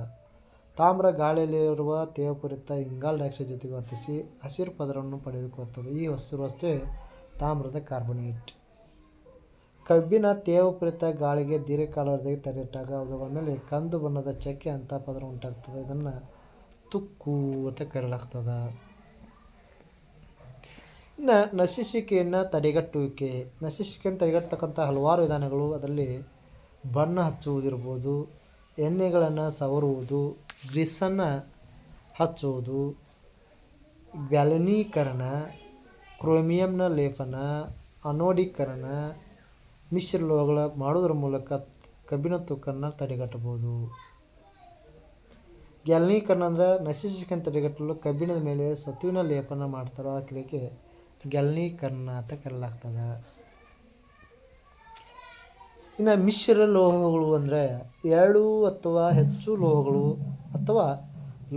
ತಾಮ್ರ ಗಾಳಿಯಲ್ಲಿರುವ ತೇವಪೂರಿತ ಇಂಗಾಲ್ ಡೈಆಕ್ಸೈಡ್ ಜೊತೆಗೆ ವರ್ತಿಸಿ ಹಸಿರು ಪದರವನ್ನು ಪಡೆದುಕೊಳ್ಳುತ್ತದೆ ಈ ಹಸಿರು ವಸ್ತು ತಾಮ್ರದ ಕಾರ್ಬೊನೇಟ್. ಕಬ್ಬಿನ ತೇವಪೂರಿತ ಗಾಳಿಗೆ ದೀರ್ಘಕಾಲವರೆಗೆ ತೆರೆಯಿಟ್ಟಾಗ ಅವುಗಳ ಮೇಲೆ ಕಂದು ಬಣ್ಣದ ಚಕ್ಕೆ ಅಂತ ಪದರ ಉಂಟಾಗ್ತದೆ. ಇದನ್ನು ತುಕ್ಕು ಅಂತ ಕರೆಯಲಾಗ್ತದೆ. ಇನ್ನು ನಶಿಸುವಿಕೆಯನ್ನು ತಡೆಗಟ್ಟುವಿಕೆ. ನಶಿಸುವಿಕೆಯನ್ನು ತಡೆಗಟ್ಟತಕ್ಕಂಥ ಹಲವಾರು ವಿಧಾನಗಳು. ಅದರಲ್ಲಿ ಬಣ್ಣ ಹಚ್ಚುವುದಿರ್ಬೋದು ಎಣ್ಣೆಗಳನ್ನು ಸವರುವುದು ಗ್ರೀಸನ್ನು ಹಚ್ಚುವುದು ಬ್ಯಾಲನೀಕರಣ ಕ್ರೋಮಿಯಂನ ಲೇಪನ, ಅನೋಡೀಕರಣ ಮಿಶ್ರಲೋಹಗಳ ಮಾಡುವುದರ ಮೂಲಕ ಕಬ್ಬಿಣ ತುಕ್ಕನ್ನು ತಡೆಗಟ್ಟಬಹುದು. ಗ್ಯಾಲನೀಕರಣ ಅಂದರೆ ನಶಿಸಿಕನ್ ತಡೆಗಟ್ಟಲು ಕಬ್ಬಿಣದ ಮೇಲೆ ಸತುವಿನ ಲೇಪನ ಮಾಡ್ತಾರೆ ಆ ಕ್ರಿಯೆಗೆ ಗ್ಯಾಲನೀಕರಣ ಅಂತ ಕರೆಯಲಾಗ್ತದೆ. ಇನ್ನು ಮಿಶ್ರ ಲೋಹಗಳು ಅಂದರೆ ಎರಡು ಅಥವಾ ಹೆಚ್ಚು ಲೋಹಗಳು ಅಥವಾ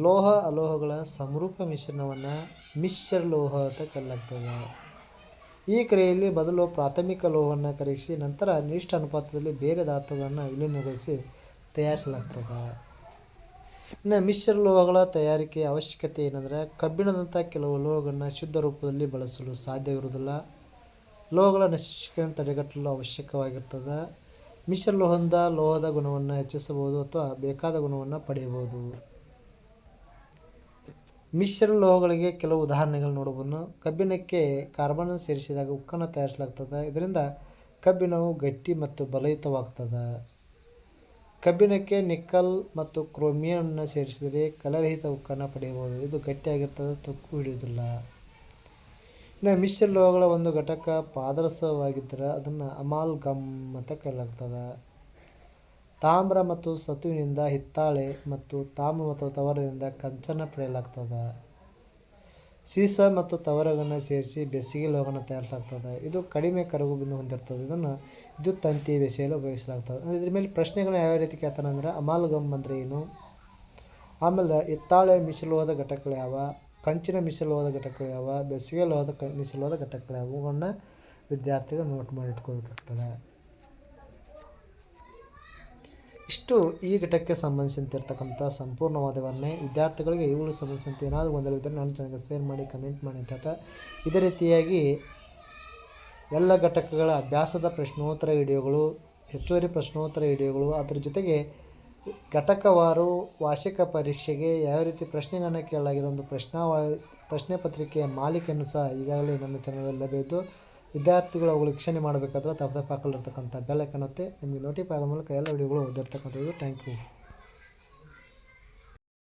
ಲೋಹ ಅಲೋಹಗಳ ಸಮರೂಪ ಮಿಶ್ರಣವನ್ನು ಮಿಶ್ರ ಲೋಹ ಅಂತ ಕರೆಯಲಾಗ್ತದೆ. ಈ ಕ್ರಿಯೆಯಲ್ಲಿ ಬದಲು ಪ್ರಾಥಮಿಕ ಲೋಹವನ್ನು ಕರಗಿಸಿ ನಂತರ ನಿಷ್ಠ ಅನುಪಾತದಲ್ಲಿ ಬೇರೆ ಧಾತುಗಳನ್ನು ವಿಲೀನಗೊಳಿಸಿ ತಯಾರಿಸಲಾಗ್ತದೆ. ಇನ್ನು ಮಿಶ್ರ ಲೋಹಗಳ ತಯಾರಿಕೆ ಅವಶ್ಯಕತೆ ಏನಂದರೆ ಕಬ್ಬಿಣದಂಥ ಕೆಲವು ಲೋಹಗಳನ್ನು ಶುದ್ಧ ರೂಪದಲ್ಲಿ ಬಳಸಲು ಸಾಧ್ಯವಿರುವುದಿಲ್ಲ. ಲೋಹಗಳ ನಶಿಕೆಯನ್ನು ತಡೆಗಟ್ಟಲು ಅವಶ್ಯಕವಾಗಿರ್ತದೆ. ಮಿಶ್ರ ಲೋಹದಿಂದ ಲೋಹದ ಗುಣವನ್ನು ಹೆಚ್ಚಿಸಬಹುದು ಅಥವಾ ಬೇಕಾದ ಗುಣವನ್ನು ಪಡೆಯಬಹುದು. ಮಿಶ್ರ ಲೋಹಗಳಿಗೆ ಕೆಲವು ಉದಾಹರಣೆಗಳು ನೋಡಬಹುದು. ಕಬ್ಬಿಣಕ್ಕೆ ಕಾರ್ಬನ್ ಸೇರಿಸಿದಾಗ ಉಕ್ಕನ್ನು ತಯಾರಿಸಲಾಗ್ತದೆ. ಇದರಿಂದ ಕಬ್ಬಿಣವು ಗಟ್ಟಿ ಮತ್ತು ಬಲಯುತವಾಗ್ತದೆ. ಕಬ್ಬಿಣಕ್ಕೆ ನಿಕ್ಕಲ್ ಮತ್ತು ಕ್ರೋಮಿಯಂನ ಸೇರಿಸಿದರೆ ಕಲರಹಿತ ಉಕ್ಕನ್ನು ಪಡೆಯಬಹುದು. ಇದು ಗಟ್ಟಿಯಾಗಿರ್ತದೆ, ತುಕ್ಕು ಹಿಡಿಯುವುದಿಲ್ಲ. ಇನ್ನು ಮಿಶ್ರ ಲೋಹಗಳ ಒಂದು ಘಟಕ ಪಾದರಸವಾಗಿದ್ದರೆ ಅದನ್ನು ಅಮಾಲ್ ಗಮ್ ಅಂತ ಕರೆಯಲಾಗ್ತದೆ. ತಾಮ್ರ ಮತ್ತು ಸತುವಿನಿಂದ ಹಿತ್ತಾಳೆ ಮತ್ತು ತಾಮ್ರ ಮತ್ತು ತವರದಿಂದ ಕಂಚನ ಪಡೆಯಲಾಗ್ತದೆ. ಸೀಸ ಮತ್ತು ತವರಗಳನ್ನು ಸೇರಿಸಿ ಬೆಸಿಗೆ ಲೋಹವನ್ನು ತಯಾರಿಸಲಾಗ್ತದೆ. ಇದು ಕಡಿಮೆ ಕರಗು ಬಿಂದು ಹೊಂದಿರ್ತದೆ. ಇದನ್ನು ವಿದ್ಯುತ್ ತಂತಿ ಬೆಸೆಯಲು ಉಪಯೋಗಿಸಲಾಗ್ತದೆ. ಅಂದರೆ ಇದ್ರ ಮೇಲೆ ಪ್ರಶ್ನೆಗಳನ್ನ ಯಾವ ರೀತಿ ಕೇಳ್ತಾನೆ ಅಂದರೆ ಅಮಾಲ್ಗಮ್ ಅಂದರೆ ಏನು? ಆಮೇಲೆ ಹಿತ್ತಾಳೆ ಮಿಶ್ರಲೋಹದ ಘಟಕಗಳು ಯಾವ? ಕಂಚಿನ ಮಿಶ್ರಲೋಹದ ಘಟಕಗಳು ಯಾವ? ಬೆಸಿಗೆ ಲೋಹದ ಕ ಮಿಶ್ರಲೋಹದ ಘಟಕಗಳು ಯಾವ? ಇವುಗಳನ್ನ ವಿದ್ಯಾರ್ಥಿಗಳು ನೋಟ್ ಮಾಡಿ ಇಟ್ಕೊಳ್ಬೇಕಾಗ್ತದೆ. ಇಷ್ಟು ಈ ಘಟಕಕ್ಕೆ ಸಂಬಂಧಿಸಿದಂತಿರ್ತಕ್ಕಂಥ ಸಂಪೂರ್ಣವಾದ ವಿದ್ಯಾರ್ಥಿಗಳಿಗೆ ಇವುಗಳು ಸಂಬಂಧಿಸಿದಂತೆ ಏನಾದರೂ ಗೊಂದಲವಿದ್ದರೆ ನನ್ನ ಚೆನ್ನಾಗಿ ಶೇರ್ ಮಾಡಿ ಕಮೆಂಟ್ ಮಾಡಿ ಅಂತ ಇದೇ ರೀತಿಯಾಗಿ ಎಲ್ಲ ಘಟಕಗಳ ಅಭ್ಯಾಸದ ಪ್ರಶ್ನೋತ್ತರ ವಿಡಿಯೋಗಳು, ಹೆಚ್ಚುವರಿ ಪ್ರಶ್ನೋತ್ತರ ವಿಡಿಯೋಗಳು, ಅದರ ಜೊತೆಗೆ ಘಟಕವಾರು ವಾರ್ಷಿಕ ಪರೀಕ್ಷೆಗೆ ಯಾವ ರೀತಿ ಪ್ರಶ್ನೆಗಳನ್ನು ಕೇಳಲಾಗಿದೆ, ಒಂದು ಪ್ರಶ್ನಾವ ಪ್ರಶ್ನೆ ಪತ್ರಿಕೆಯ ಮಾಲಿಕೆಯನ್ನು ಸಹ ಈಗಾಗಲೇ ನನ್ನ ಚಾನಲಲ್ಲಿ ಲಭ್ಯವಿದ್ದು ವಿದ್ಯಾರ್ಥಿಗಳು ಅವುಗಳು ವೀಕ್ಷಣೆ ಮಾಡಬೇಕಾದ್ರೆ ತಪ್ಪದೆ ಹಾಕಲಿರ್ತಕ್ಕಂಥ ಬೆಲ್ ಐಕನ್ ಒತ್ತಿ ನಿಮಗೆ ನೋಟಿಫೈ ಆಗೋ ಮೂಲಕ ಎಲ್ಲ ವಿಡಿಯೋಗಳು ಓದಿರ್ತಕ್ಕಂಥದ್ದು ಥ್ಯಾಂಕ್ ಯು